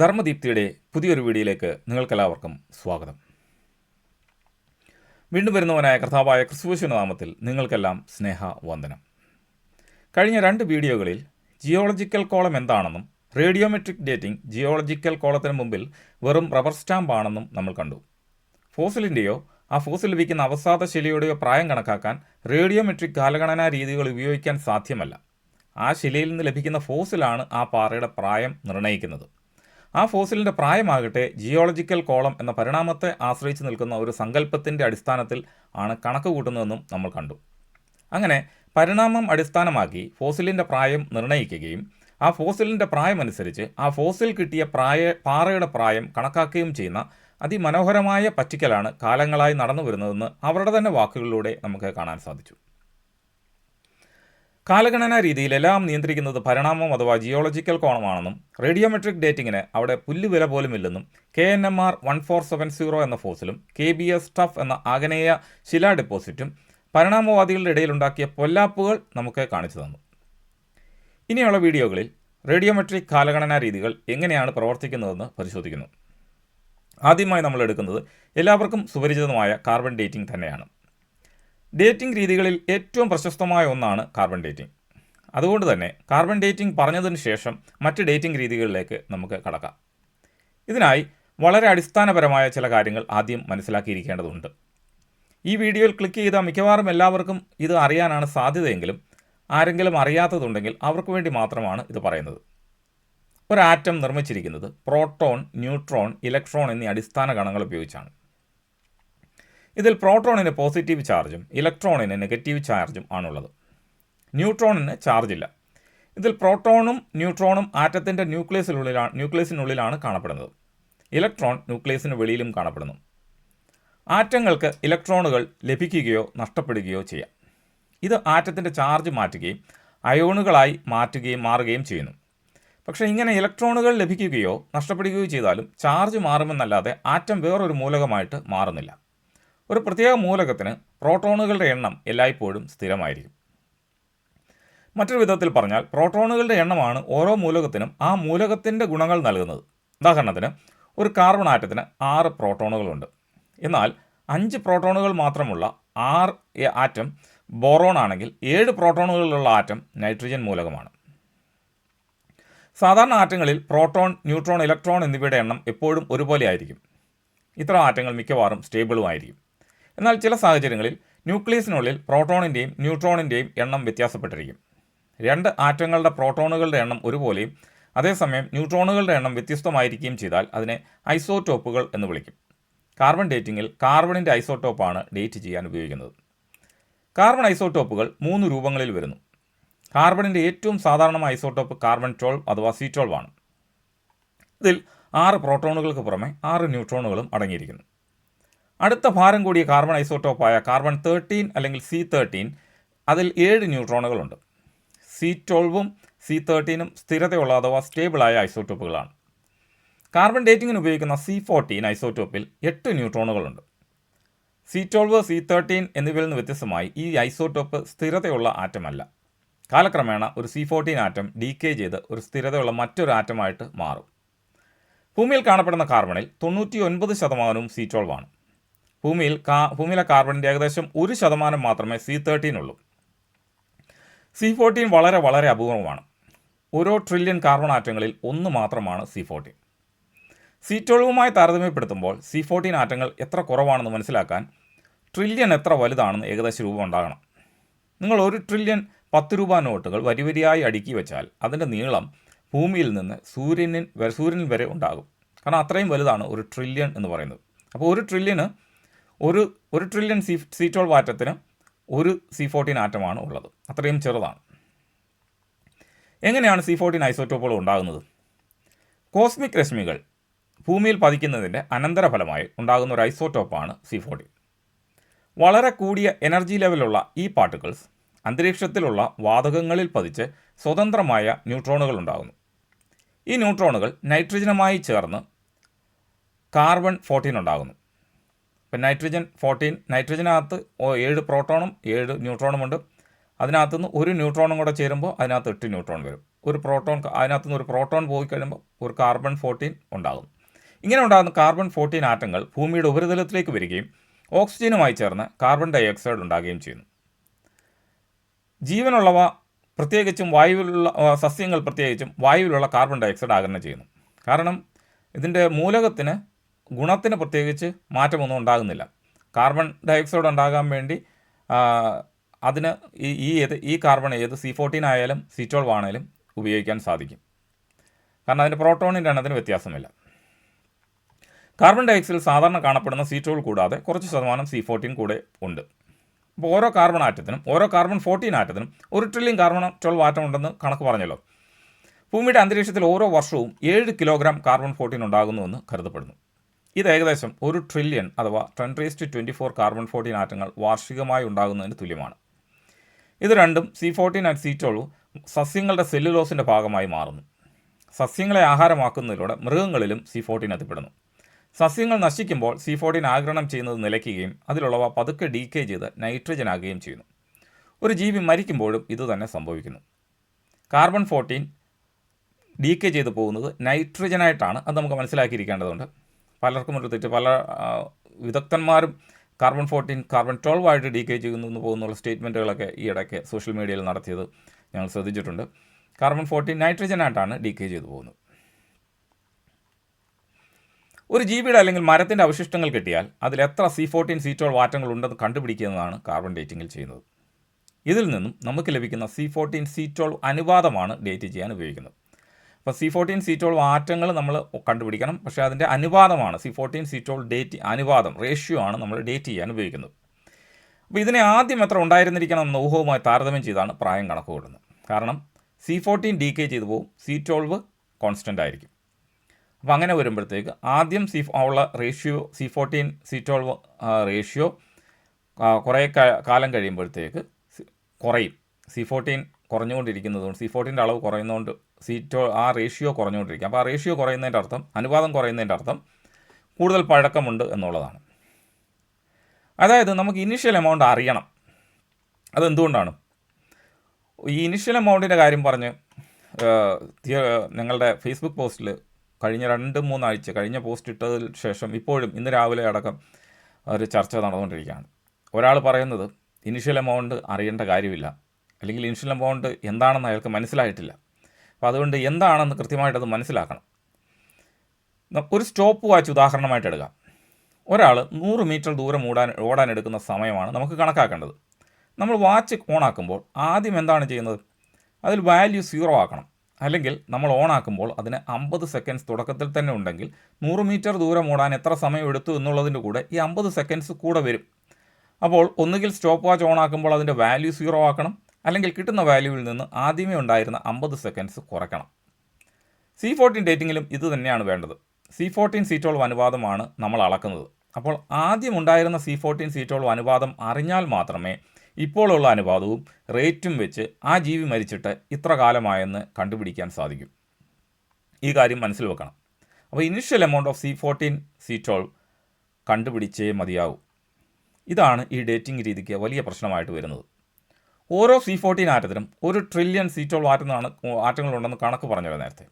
ധർമ്മദീപ്തിയുടെ പുതിയൊരു വീഡിയോയിലേക്ക് നിങ്ങൾക്കെല്ലാവർക്കും സ്വാഗതം. വീണ്ടും വരുന്നവനായ കർത്താവായ ക്രിസ്തുവിശുവിന്റെ നാമത്തിൽ നിങ്ങൾക്കെല്ലാം സ്നേഹ വന്ദനം കഴിഞ്ഞ രണ്ട് വീഡിയോകളിൽ ജിയോളജിക്കൽ കോളം എന്താണെന്നും റേഡിയോമെട്രിക് ഡേറ്റിംഗ് ജിയോളജിക്കൽ കോളത്തിന് മുമ്പിൽ വെറും റബ്ബർ സ്റ്റാമ്പ് ആണെന്നും നമ്മൾ കണ്ടു. ഫോസിലിന്റെയോ ആ ഫോസിൽ ലഭിക്കുന്ന അവസാദ ശിലയുടെയോ പ്രായം കണക്കാക്കാൻ റേഡിയോമെട്രിക് കാലഗണനാ രീതികൾ ഉപയോഗിക്കാൻ സാധ്യമല്ല. ആ ശിലയിൽ നിന്ന് ലഭിക്കുന്ന ഫോസിലാണ് ആ പാറയുടെ പ്രായം നിർണയിക്കുന്നത്. ആ ഫോസിലിന്റെ പ്രായമാകട്ടെ ജിയോളജിക്കൽ കോളം എന്ന പരിണാമത്തെ ആശ്രയിച്ച് നിൽക്കുന്ന ഒരു സങ്കല്പത്തിന്റെ അടിസ്ഥാനത്തിൽ ആണ് കണക്ക് കൂട്ടുന്നതെന്നും നമ്മൾ കണ്ടു. അങ്ങനെ പരിണാമം അടിസ്ഥാനമാക്കി ഫോസിലിന്റെ പ്രായം നിർണയിക്കുകയും ആ ഫോസിലിന്റെ പ്രായമനുസരിച്ച് ആ ഫോസിൽ കിട്ടിയ പ്രായ പാറയുടെ പ്രായം കണക്കാക്കുകയും ചെയ്യുന്ന അതിമനോഹരമായ പറ്റിക്കലാണ് കാലങ്ങളായി നടന്നു വരുന്നതെന്ന് അവരുടെ തന്നെ വാക്കുകളിലൂടെ നമുക്ക് കാണാൻ സാധിച്ചു. കാലഗണനാ രീതിയിൽ എല്ലാം നിയന്ത്രിക്കുന്നത് പരിണാമം അഥവാ ജിയോളജിക്കൽ കോണമാണെന്നും റേഡിയോമെട്രിക് ഡേറ്റിങ്ങിന് അവിടെ പുല്ലുവില പോലുമില്ലെന്നും K N M R one four seven zero എന്ന ഫോസിലും കെ ബി എസ് ടഫ് എന്ന ആഗ്നേയ ശിലാ ഡെപ്പോസിറ്റും പരിണാമവാദികളുടെ ഇടയിലുണ്ടാക്കിയ പൊല്ലാപ്പുകൾ നമുക്ക് കാണിച്ചു തന്നു. ഇനിയുള്ള വീഡിയോകളിൽ റേഡിയോമെട്രിക് കാലഗണനാ രീതികൾ എങ്ങനെയാണ് പ്രവർത്തിക്കുന്നതെന്ന് പരിശോധിക്കുന്നു. ആദ്യമായി നമ്മൾ എടുക്കുന്നത് എല്ലാവർക്കും സുപരിചിതമായ കാർബൺ ഡേറ്റിംഗ് തന്നെയാണ്. ഡേറ്റിംഗ് രീതികളിൽ ഏറ്റവും പ്രശസ്തമായ ഒന്നാണ് കാർബൺ ഡേറ്റിംഗ്. അതുകൊണ്ട് തന്നെ കാർബൺ ഡേറ്റിംഗ് പറഞ്ഞതിന് ശേഷം മറ്റ് ഡേറ്റിംഗ് രീതികളിലേക്ക് നമുക്ക് കടക്കാം. ഇതിനായി വളരെ അടിസ്ഥാനപരമായ ചില കാര്യങ്ങൾ ആദ്യം മനസ്സിലാക്കിയിരിക്കേണ്ടതുണ്ട്. ഈ വീഡിയോയിൽ ക്ലിക്ക് ചെയ്ത മിക്കവാറും എല്ലാവർക്കും ഇത് അറിയാനാണ് സാധ്യതയെങ്കിലും ആരെങ്കിലും അറിയാത്തതുണ്ടെങ്കിൽ അവർക്ക് വേണ്ടി മാത്രമാണ് ഇത് പറയുന്നത്. ഒരു ആറ്റം നിർമ്മിച്ചിരിക്കുന്നത് പ്രോട്ടോൺ ന്യൂട്രോൺ ഇലക്ട്രോൺ എന്നീ അടിസ്ഥാന ഗണങ്ങൾ ഉപയോഗിച്ചാണ്. ഇതിൽ പ്രോട്ടോണിന് പോസിറ്റീവ് ചാർജും ഇലക്ട്രോണിന് നെഗറ്റീവ് ചാർജും ആണുള്ളത്. ന്യൂട്രോണിന് ചാർജില്ല ഇതിൽ പ്രോട്ടോണും ന്യൂട്രോണും ആറ്റത്തിന്റെ ന്യൂക്ലിയസിനുള്ളിലാണ് ന്യൂക്ലിയസിനുള്ളിലാണ് കാണപ്പെടുന്നത്. ഇലക്ട്രോൺ ന്യൂക്ലിയസിന് വെളിയിലും കാണപ്പെടുന്നു. ആറ്റങ്ങൾക്ക് ഇലക്ട്രോണുകൾ ലഭിക്കുകയോ നഷ്ടപ്പെടുകയോ ചെയ്യാം. ഇത് ആറ്റത്തിന്റെ ചാർജ് മാറ്റുകയും അയോണുകളായി മാറ്റുകയും മാറുകയും ചെയ്യുന്നു. പക്ഷേ ഇങ്ങനെ ഇലക്ട്രോണുകൾ ലഭിക്കുകയോ നഷ്ടപ്പെടുകയോ ചെയ്താലും ചാർജ് മാറുമെന്നല്ലാതെ ആറ്റം വേറൊരു മൂലകമായിട്ട് മാറുന്നില്ല. ഒരു പ്രത്യേക മൂലകത്തിന് പ്രോട്ടോണുകളുടെ എണ്ണം എല്ലായ്പ്പോഴും സ്ഥിരമായിരിക്കും. മറ്റൊരു വിധത്തിൽ പറഞ്ഞാൽ പ്രോട്ടോണുകളുടെ എണ്ണമാണ് ഓരോ മൂലകത്തിനും ആ മൂലകത്തിന്റെ ഗുണങ്ങൾ നൽകുന്നത്. ഉദാഹരണത്തിന് ഒരു കാർബൺ ആറ്റത്തിന് ആറ് പ്രോട്ടോണുകളുണ്ട്. എന്നാൽ അഞ്ച് പ്രോട്ടോണുകൾ മാത്രമുള്ള ആർ ആറ്റം ബോറോൺ ആണെങ്കിൽ ഏഴ് പ്രോട്ടോണുകളുള്ള ആറ്റം നൈട്രജൻ മൂലകമാണ്. സാധാരണ ആറ്റങ്ങളിൽ പ്രോട്ടോൺ ന്യൂട്രോൺ ഇലക്ട്രോൺ എന്നിവയുടെ എണ്ണം എപ്പോഴും ഒരുപോലെ ആയിരിക്കും. ഇത്തരം ആറ്റങ്ങൾ മിക്കവാറും സ്റ്റേബിളുമായിരിക്കും. എന്നാൽ ചില സാഹചര്യങ്ങളിൽ ന്യൂക്ലിയസിനുള്ളിൽ പ്രോട്ടോണിന്റെയും ന്യൂട്രോണിന്റെയും എണ്ണം വ്യത്യാസപ്പെട്ടിരിക്കും. രണ്ട് ആറ്റങ്ങളുടെ പ്രോട്ടോണുകളുടെ എണ്ണം ഒരുപോലെയും അതേസമയം ന്യൂട്രോണുകളുടെ എണ്ണം വ്യത്യസ്തമായിരിക്കുകയും ചെയ്താൽ അതിനെ ഐസോടോപ്പുകൾ എന്ന് വിളിക്കും. കാർബൺ ഡേറ്റിങ്ങിൽ കാർബണിന്റെ ഐസോടോപ്പാണ് ഡേറ്റ് ചെയ്യാൻ ഉപയോഗിക്കുന്നത്. കാർബൺ ഐസോടോപ്പുകൾ മൂന്ന് രൂപങ്ങളിൽ വരുന്നു. കാർബണിന്റെ ഏറ്റവും സാധാരണമായ ഐസോടോപ്പ് കാർബൺ ട്വൽവ് അഥവാ സി ട്വൽവ് ആണ്. ഇതിൽ ആറ് പ്രോട്ടോണുകൾക്ക് പുറമെ ആറ് ന്യൂട്രോണുകളും അടങ്ങിയിരിക്കുന്നു. അടുത്ത ഭാരം കൂടിയ കാർബൺ ഐസോട്ടോപ്പായ കാർബൺ തേർട്ടീൻ അല്ലെങ്കിൽ സി തേർട്ടീൻ അതിൽ ഏഴ് ന്യൂട്രോണുകളുണ്ട്. സി ട്വൽവും സി തേർട്ടീനും സ്ഥിരതയുള്ള അഥവാ സ്റ്റേബിളായ ഐസോട്ടോപ്പുകളാണ് കാർബൺ ഡേറ്റിങ്ങിന് ഉപയോഗിക്കുന്ന സി ഫോർട്ടീൻ ഐസോട്ടോപ്പിൽ എട്ട് ന്യൂട്രോണുകളുണ്ട്. സി ട്വൽവ് സി തേർട്ടീൻ എന്നിവയിൽ നിന്ന് വ്യത്യസ്തമായി ഈ ഐസോട്ടോപ്പ് സ്ഥിരതയുള്ള ആറ്റമല്ല. കാലക്രമേണ ഒരു സി ഫോർട്ടീൻ ആറ്റം ഡീക്കേ ചെയ്ത് ഒരു സ്ഥിരതയുള്ള മറ്റൊരു ആറ്റമായിട്ട് മാറും. ഭൂമിയിൽ കാണപ്പെടുന്ന കാർബണിൽ തൊണ്ണൂറ്റി ഒൻപത് ശതമാനവും സി ട്വൽവ് ആണ്. ഭൂമിയിൽ കാ ഭൂമിയിലെ കാർബണിന്റെ ഏകദേശം ഒരു ശതമാനം മാത്രമേ സി തേർട്ടീൻ ഉള്ളൂ. സി ഫോർട്ടീൻ വളരെ വളരെ അപൂർവമാണ്. ഓരോ ട്രില്യൺ കാർബൺ ആറ്റങ്ങളിൽ ഒന്ന് മാത്രമാണ് സി ഫോർട്ടീൻ സി ട്വൽവുമായി താരതമ്യപ്പെടുത്തുമ്പോൾ സി ഫോർട്ടീൻ ആറ്റങ്ങൾ എത്ര കുറവാണെന്ന് മനസ്സിലാക്കാൻ ട്രില്യൺ എത്ര വലുതാണെന്ന് ഏകദേശം രൂപം ഉണ്ടാകണം. നിങ്ങൾ ഒരു ട്രില്യൺ പത്ത് രൂപ നോട്ടുകൾ വരി വരിയായി അടുക്കി വെച്ചാൽ അതിന്റെ നീളം ഭൂമിയിൽ നിന്ന് സൂര്യനിൽ സൂര്യനിൽ വരെ ഉണ്ടാകും. കാരണം അത്രയും വലുതാണ് ഒരു ട്രില്യൺ എന്ന് പറയുന്നത്. അപ്പോൾ ഒരു ട്രില്യന് ഒരു ഒരു ട്രില്യൺ സി സി വാറ്റത്തിന് ഒരു സി ഫോർട്ടീൻ ആറ്റമാണ് ഉള്ളത്. അത്രയും ചെറുതാണ്. എങ്ങനെയാണ് സി ഫോർട്ടീൻ ഐസോട്ടോപ്പുകൾ ഉണ്ടാകുന്നത്? കോസ്മിക് രശ്മികൾ ഭൂമിയിൽ പതിക്കുന്നതിന്റെ അനന്തരഫലമായി ഉണ്ടാകുന്ന ഒരു ഐസോട്ടോപ്പാണ് സി ഫോർട്ടീൻ വളരെ കൂടിയ എനർജി ലെവലുള്ള ഈ പാർട്ടിക്കിൾസ് അന്തരീക്ഷത്തിലുള്ള വാതകങ്ങളിൽ പതിച്ച് സ്വതന്ത്രമായ ന്യൂട്രോണുകൾ ഉണ്ടാകുന്നു. ഈ ന്യൂട്രോണുകൾ നൈട്രജനുമായി ചേർന്ന് കാർബൺ ഫോർട്ടീൻ ഉണ്ടാകുന്നു. ഇപ്പം നൈട്രജൻ ഫോർട്ടീൻ നൈട്രജനകത്ത് ഏഴ് പ്രോട്ടോണും ഏഴ് ന്യൂട്രോണും ഉണ്ട്. അതിനകത്തുനിന്ന് ഒരു ന്യൂട്രോണും കൂടെ ചേരുമ്പോൾ അതിനകത്ത് എട്ട് ന്യൂട്രോൺ വരും. ഒരു പ്രോട്ടോൺ അതിനകത്തുനിന്ന് ഒരു പ്രോട്ടോൺ പോയി കഴിയുമ്പോൾ ഒരു കാർബൺ ഫോർട്ടീൻ ഉണ്ടാകും. ഇങ്ങനെ ഉണ്ടാകുന്ന കാർബൺ ഫോർട്ടീൻ ആറ്റങ്ങൾ ഭൂമിയുടെ ഉപരിതലത്തിലേക്ക് വരികയും ഓക്സിജനുമായി ചേർന്ന് കാർബൺ ഡൈ ഓക്സൈഡ് ഉണ്ടാകുകയും ചെയ്യുന്നു. ജീവനുള്ളവ പ്രത്യേകിച്ചും വായുവിലുള്ള സസ്യങ്ങൾ പ്രത്യേകിച്ചും വായുവിലുള്ള കാർബൺ ഡൈ ഓക്സൈഡ് ആഗിരണം ചെയ്യുന്നു. കാരണം ഇതിന്റെ മൂലകത്തിന് ഗുണത്തിന് പ്രത്യേകിച്ച് മാറ്റമൊന്നും ഉണ്ടാകുന്നില്ല. കാർബൺ ഡയോക്സൈഡ് ഉണ്ടാകാൻ വേണ്ടി അതിന് ഈ ഈ ഏത് ഈ കാർബൺ ഏത് സി ഫോർട്ടീൻ ആയാലും സി ട്വൽവ് ആണെങ്കിലും ഉപയോഗിക്കാൻ സാധിക്കും. കാരണം അതിന്റെ പ്രോട്ടോണിന്റെ എണ്ണത്തിന് വ്യത്യാസമില്ല. കാർബൺ ഡയോക്സൈഡ് സാധാരണ കാണപ്പെടുന്ന സി ട്വൽവ് കൂടാതെ കുറച്ച് ശതമാനം സി ഫോർട്ടീൻ കൂടെ ഉണ്ട്. അപ്പോൾ ഓരോ കാർബൺ ആറ്റത്തിനും ഓരോ കാർബൺ ഫോർട്ടീൻ ആറ്റത്തിനും ഒരു ട്രില്യൺ കാർബൺ ട്വൽവ് ആറ്റം ഉണ്ടെന്ന് കണക്ക് പറഞ്ഞല്ലോ. ഭൂമിയുടെ അന്തരീക്ഷത്തിൽ ഓരോ വർഷവും ഏഴ് കിലോഗ്രാം കാർബൺ ഫോർട്ടീൻ ഉണ്ടാകുന്നുവെന്ന് കരുതപ്പെടുന്നു. ഇത് ഏകദേശം ഒരു ട്രില്യൺ അഥവാ ten raise to twenty four carbon fourteen ആറ്റങ്ങൾ വാർഷികമായി ഉണ്ടാകുന്നതിന് തുല്യമാണ്. ഇത് രണ്ടും C fourteen and C twelve സസ്യങ്ങളുടെ സെല്ലുലോസിന്റെ ഭാഗമായി മാറുന്നു. സസ്യങ്ങളെ ആഹാരമാക്കുന്നതിലൂടെ മൃഗങ്ങളിലും സി ഫോർട്ടീൻ എത്തിപ്പെടുന്നു. സസ്യങ്ങൾ നശിക്കുമ്പോൾ സി ഫോർട്ടീൻ ആഗിരണം ചെയ്യുന്നത് നിലയ്ക്കുകയും അതിലുള്ളവ പതുക്കെ ഡീക്കേ ചെയ്ത് നൈട്രജൻ ആകുകയും ചെയ്യുന്നു. ഒരു ജീവി മരിക്കുമ്പോഴും ഇതുതന്നെ സംഭവിക്കുന്നു. കാർബൺ ഫോർട്ടീൻ ഡീക്കേ ചെയ്ത് പോകുന്നത് നൈട്രജനായിട്ടാണ് അത് നമുക്ക് മനസ്സിലാക്കിയിരിക്കേണ്ടതുണ്ട്. പലർക്കും ഒരു തെറ്റ്. പല വിദഗ്ധന്മാരും കാർബൺ ഫോർട്ടീൻ കാർബൺ ട്വൽവ് ആയിട്ട് ഡീക്കേജ് ചെയ്യുന്നു പോകുന്നുള്ള സ്റ്റേറ്റ്മെന്റുകളൊക്കെ ഈ ഇടയ്ക്ക് സോഷ്യൽ മീഡിയയിൽ നടത്തിയത് ഞങ്ങൾ ശ്രദ്ധിച്ചിട്ടുണ്ട്. കാർബൺ ഫോർട്ടീൻ നൈട്രജൻ ആയിട്ടാണ് ഡീക്കേജ് ചെയ്തു പോകുന്നത്. ഒരു ജീവിയുടെ അല്ലെങ്കിൽ മരത്തിന്റെ അവശിഷ്ടങ്ങൾ കിട്ടിയാൽ അതിൽ എത്ര സി ഫോർട്ടീൻ സി ട്വൽവ് ആറ്റങ്ങൾ ഉണ്ടെന്ന് കണ്ടുപിടിക്കുന്നതാണ് കാർബൺ ഡേറ്റിങ്ങിൽ ചെയ്യുന്നത്. ഇതിൽ നിന്നും നമുക്ക് ലഭിക്കുന്ന സി ഫോർട്ടീൻ സി ട്വൽവ് അനുപാതമാണ് ഡേറ്റ് ചെയ്യാൻ ഉപയോഗിക്കുന്നത്. അപ്പോൾ സി ഫോർട്ടീൻ സീറ്റോൾ മാറ്റങ്ങൾ നമ്മൾ കണ്ടുപിടിക്കണം. പക്ഷേ അതിന്റെ അനുപാതമാണ് C fourteen C twelve date അനുപാതം റേഷ്യോ ആണ് നമ്മൾ ഡേറ്റ് ചെയ്യാൻ ഉപയോഗിക്കുന്നത്. അപ്പോൾ ഇതിനെ ആദ്യം എത്ര ഉണ്ടായിരുന്നിരിക്കണം എന്ന ഊഹവുമായി താരതമ്യം ചെയ്താണ് പ്രായം കണക്ക് കൂടുന്നത് കാരണം സി ഫോർട്ടീൻ ഡി കെ ചെയ്തു പോകും സി ട്വൽവ് കോൺസ്റ്റന്റ് ആയിരിക്കും. അപ്പോൾ അങ്ങനെ വരുമ്പോഴത്തേക്ക് ആദ്യം സി ഉള്ള ratio C fourteen C twelve ratio കുറേ കാലം കഴിയുമ്പോഴത്തേക്ക് കുറയും. സി ഫോർട്ടീൻ കുറഞ്ഞുകൊണ്ടിരിക്കുന്നതുകൊണ്ട് സി ഫോർട്ടീന്റെ അളവ് കുറയുന്നതുകൊണ്ട് സി ട്വ ആ റേഷ്യോ കുറഞ്ഞുകൊണ്ടിരിക്കും. അപ്പോൾ ആ റേഷ്യോ കുറയുന്നതിന്റെ അർത്ഥം അനുപാതം കുറയുന്നതിന്റെ അർത്ഥം കൂടുതൽ പഴക്കമുണ്ട് എന്നുള്ളതാണ്. അതായത് നമുക്ക് ഇനിഷ്യൽ എമൗണ്ട് അറിയണം. അതെന്തുകൊണ്ടാണ്? ഈ ഇനിഷ്യൽ എമൗണ്ടിന്റെ കാര്യം പറഞ്ഞ് ഞങ്ങളുടെ ഫേസ്ബുക്ക് പോസ്റ്റിൽ കഴിഞ്ഞ രണ്ട് മൂന്നാഴ്ച കഴിഞ്ഞ പോസ്റ്റ് ഇട്ടതിന് ശേഷം ഇപ്പോഴും ഇന്ന് രാവിലെ അടക്കം ഒരു ചർച്ച നടന്നുകൊണ്ടിരിക്കുകയാണ്. ഒരാൾ പറയുന്നത് ഇനിഷ്യൽ എമൗണ്ട് അറിയേണ്ട കാര്യമില്ല. അല്ലെങ്കിൽ ഇനിഷ്യൽ എമൗണ്ട് എന്താണെന്ന് അയാൾക്ക് മനസ്സിലായിട്ടില്ല. അപ്പോൾ അതുകൊണ്ട് എന്താണെന്ന് കൃത്യമായിട്ട് അത് മനസ്സിലാക്കണം ഒരു സ്റ്റോപ്പ് വാച്ച് ഉദാഹരണമായിട്ട് എടുക്കാം. ഒരാൾ നൂറ് മീറ്റർ ദൂരം ഓടാൻ ഓടാൻ എടുക്കുന്ന സമയമാണ് നമുക്ക് കണക്കാക്കേണ്ടത്. നമ്മൾ വാച്ച് ഓണാക്കുമ്പോൾ ആദ്യം എന്താണ് ചെയ്യുന്നത്? അതിൽ വാല്യൂ സീറോ ആക്കണം. അല്ലെങ്കിൽ നമ്മൾ ഓണാക്കുമ്പോൾ അതിന് അമ്പത് സെക്കൻഡ്സ് തുടക്കത്തിൽ തന്നെ ഉണ്ടെങ്കിൽ നൂറ് മീറ്റർ ദൂരം ഓടാൻ എത്ര സമയം എടുത്തു എന്നുള്ളതിന്റെ കൂടെ ഈ അമ്പത് സെക്കൻഡ്സ് കൂടെ വരും. അപ്പോൾ ഒന്നുകിൽ സ്റ്റോപ്പ് വാച്ച് ഓണാക്കുമ്പോൾ അതിന്റെ വാല്യൂ സീറോ ആക്കണം. അല്ലെങ്കിൽ കിട്ടുന്ന വാല്യൂവിൽ നിന്ന് ആദ്യമേ ഉണ്ടായിരുന്ന അമ്പത് സെക്കൻഡ്സ് കുറയ്ക്കണം. സി ഫോർട്ടീൻ ഡേറ്റിങ്ങിലും ഇത് തന്നെയാണ് വേണ്ടത്. സി ഫോർട്ടീൻ സി ട്വൽവ് അനുപാതമാണ് നമ്മൾ അളക്കുന്നത്. അപ്പോൾ ആദ്യം ഉണ്ടായിരുന്ന സി ഫോർട്ടീൻ സി ട്വൽവ് അനുപാതം അറിഞ്ഞാൽ മാത്രമേ ഇപ്പോഴുള്ള അനുപാതവും റേറ്റും വെച്ച് ആ ജീവി മരിച്ചിട്ട് ഇത്ര കാലമായെന്ന് കണ്ടുപിടിക്കാൻ സാധിക്കും. ഈ കാര്യം മനസ്സിൽ വെക്കണം. അപ്പോൾ initial amount of C fourteen C twelve കണ്ടുപിടിച്ചേ മതിയാവും. ഇതാണ് ഈ ഡേറ്റിംഗ് രീതിക്ക് വലിയ പ്രശ്നമായിട്ട് വരുന്നത്. ഓരോ സി ഫോർട്ടീൻ ആറ്റത്തിനും ഒരു ട്രില്യൺ സീറ്റോൾ ആറ്റുന്നതാണ് ആറ്റങ്ങളാണ് ആറ്റങ്ങളുണ്ടെന്ന് കണക്ക് പറഞ്ഞത് നേരത്തെ.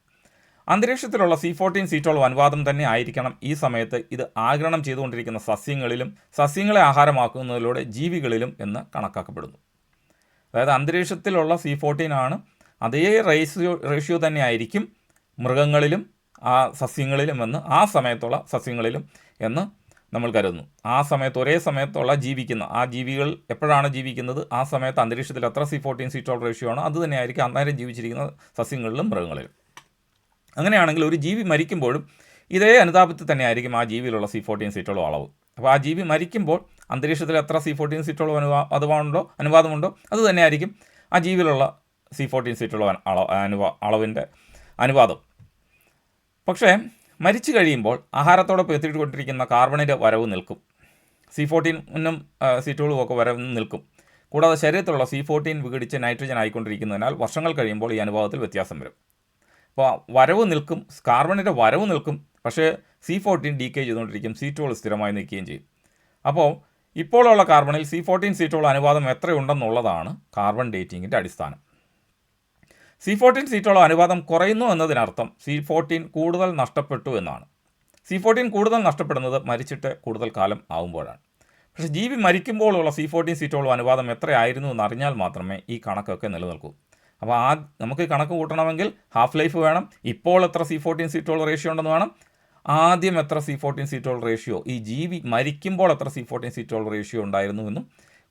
അന്തരീക്ഷത്തിലുള്ള സി ഫോർട്ടീൻ സീറ്റോൾ അനുവാദം തന്നെ ആയിരിക്കണം ഈ സമയത്ത് ഇത് ആഗിരണം ചെയ്തുകൊണ്ടിരിക്കുന്ന സസ്യങ്ങളിലും സസ്യങ്ങളെ ആഹാരമാക്കുന്നതിലൂടെ ജീവികളിലും എന്ന് കണക്കാക്കപ്പെടുന്നു. അതായത് അന്തരീക്ഷത്തിലുള്ള സി ഫോർട്ടീൻ ആണ് അതേ റേഷ്യോ റേഷ്യോ തന്നെ ആയിരിക്കും മൃഗങ്ങളിലും ആ സസ്യങ്ങളിലും എന്ന് ആ സമയത്തുള്ള സസ്യങ്ങളിലും എന്ന് നമ്മൾ കരുതുന്നു. ആ സമയത്ത് ഒരേ സമയത്തുള്ള ജീവിക്കുന്ന ആ ജീവികൾ എപ്പോഴാണ് ജീവിക്കുന്നത്? ആ സമയത്ത് അന്തരീക്ഷത്തിൽ എത്ര C fourteen C twelve ratio ആണ്? അത് തന്നെയായിരിക്കും അന്നേരം ജീവിച്ചിരിക്കുന്ന സസ്യങ്ങളിലും മൃഗങ്ങളിലും. അങ്ങനെയാണെങ്കിൽ ഒരു ജീവി മരിക്കുമ്പോഴും ഇതേ അനുതാപത്തിൽ തന്നെയായിരിക്കും ആ ജീവിയിലുള്ള സി ഫോർട്ടീൻ സീറ്റോളം അളവ്. അപ്പോൾ ആ ജീവി മരിക്കുമ്പോൾ അന്തരീക്ഷത്തിൽ എത്ര സി ഫോർട്ടീൻ സീറ്റോളം അനുവാ അതുവാണ്ടോ അനുവാദമുണ്ടോ? അത് തന്നെയായിരിക്കും ആ ജീവിയിലുള്ള സി ഫോർട്ടീൻ സീറ്റോളം അളവ് അനുവാ അളവിന്റെ അനുവാദം. പക്ഷേ മരിച്ചു കഴിയുമ്പോൾ ആഹാരത്തോടൊപ്പം എത്തിക്കൊണ്ടിരിക്കുന്ന കാർബണിന്റെ വരവ് നിൽക്കും. സി ഫോർട്ടീനും ടൂളും ഒക്കെ വരവ് നിൽക്കും. കൂടാതെ ശരീരത്തിലുള്ള സി ഫോർട്ടീൻ വിഘടിച്ച് നൈട്രജൻ ആയിക്കൊണ്ടിരിക്കുന്നതിനാൽ വർഷങ്ങൾ കഴിയുമ്പോൾ ഈ അനുഭവത്തിൽ വ്യത്യാസം വരും. അപ്പോൾ വരവ് നിൽക്കും കാർബണിന്റെ വരവ് നിൽക്കും പക്ഷേ സി ഫോർട്ടീൻ ഡി കെ ചെയ്തുകൊണ്ടിരിക്കും സി ടോൾ സ്ഥിരമായി നിൽക്കുകയും ചെയ്യും. അപ്പോൾ ഇപ്പോഴുള്ള കാർബണിൽ സി ഫോർട്ടീൻ സി ടോൾ അനുപാതം എത്രയുണ്ടെന്നുള്ളതാണ് കാർബൺ ഡേറ്റിങ്ങിന്റെ അടിസ്ഥാനം. സി ഫോർട്ടീൻ സീറ്റോളം അനുപാതം കുറയുന്നു എന്നതിനർത്ഥം സി ഫോർട്ടീൻ കൂടുതൽ നഷ്ടപ്പെട്ടു എന്നാണ്. സി ഫോർട്ടീൻ കൂടുതൽ നഷ്ടപ്പെടുന്നത് മരിച്ചിട്ട് കൂടുതൽ കാലം ആവുമ്പോഴാണ്. പക്ഷേ ജീവി മരിക്കുമ്പോഴുള്ള സി ഫോർട്ടീൻ സീറ്റോളം അനുപാതം എത്രയായിരുന്നു എന്ന് അറിഞ്ഞാൽ മാത്രമേ ഈ കണക്കൊക്കെ നിലനിൽക്കൂ. അപ്പോൾ ആ നമുക്ക് കണക്ക് കൂട്ടണമെങ്കിൽ ഹാഫ് ലൈഫ് വേണം. ഇപ്പോൾ എത്ര സി ഫോർട്ടീൻ സീറ്റോൾ റേഷ്യോ ഉണ്ടെന്ന് വേണം. ആദ്യം എത്ര സി ഫോർട്ടീൻ സീറ്റോൾ റേഷ്യോ ഈ ജീവി മരിക്കുമ്പോൾ എത്ര സി ഫോർട്ടീൻ സീറ്റോൾ റേഷ്യോ ഉണ്ടായിരുന്നു എന്നും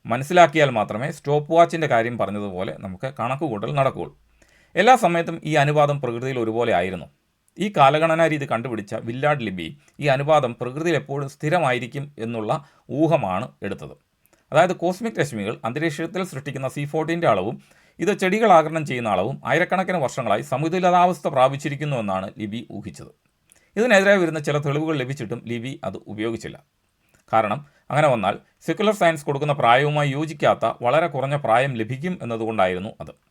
മനസ്സിലാക്കിയാൽ മാത്രമേ സ്റ്റോപ്പ് വാച്ചിന്റെ കാര്യം പറഞ്ഞതുപോലെ നമുക്ക് കണക്ക് കൂട്ടൽ നടക്കുകയുള്ളൂ. എല്ലാ സമയത്തും ഈ അനുപാതം പ്രകൃതിയിൽ ഒരുപോലെ ആയിരുന്നു. ഈ കാലഗണനാ രീതി കണ്ടുപിടിച്ച വില്ലാഡ് ലിബി ഈ അനുപാതം പ്രകൃതിയിൽ എപ്പോഴും സ്ഥിരമായിരിക്കും എന്നുള്ള ഊഹമാണ് എടുത്തത്. അതായത് കോസ്മിക് രശ്മികൾ അന്തരീക്ഷത്തിൽ സൃഷ്ടിക്കുന്ന സി ഫോർട്ടീന്റെ അളവും ഇത് ചെടികൾ ആകരണം ചെയ്യുന്ന അളവും ആയിരക്കണക്കിന് വർഷങ്ങളായി സമുദ്രതാവസ്ഥ പ്രാപിച്ചിരിക്കുന്നുവെന്നാണ് ലിബി ഊഹിച്ചത്. ഇതിനെതിരെ വരുന്ന ചില തെളിവുകൾ ലഭിച്ചിട്ടും ലിബി അത് ഉപയോഗിച്ചില്ല. കാരണം അങ്ങനെ വന്നാൽ സെക്യുലർ സയൻസ് കൊടുക്കുന്ന പ്രായവുമായി യോജിക്കാത്ത വളരെ കുറഞ്ഞ പ്രായം ലഭിക്കും എന്നതുകൊണ്ടായിരുന്നു അത്.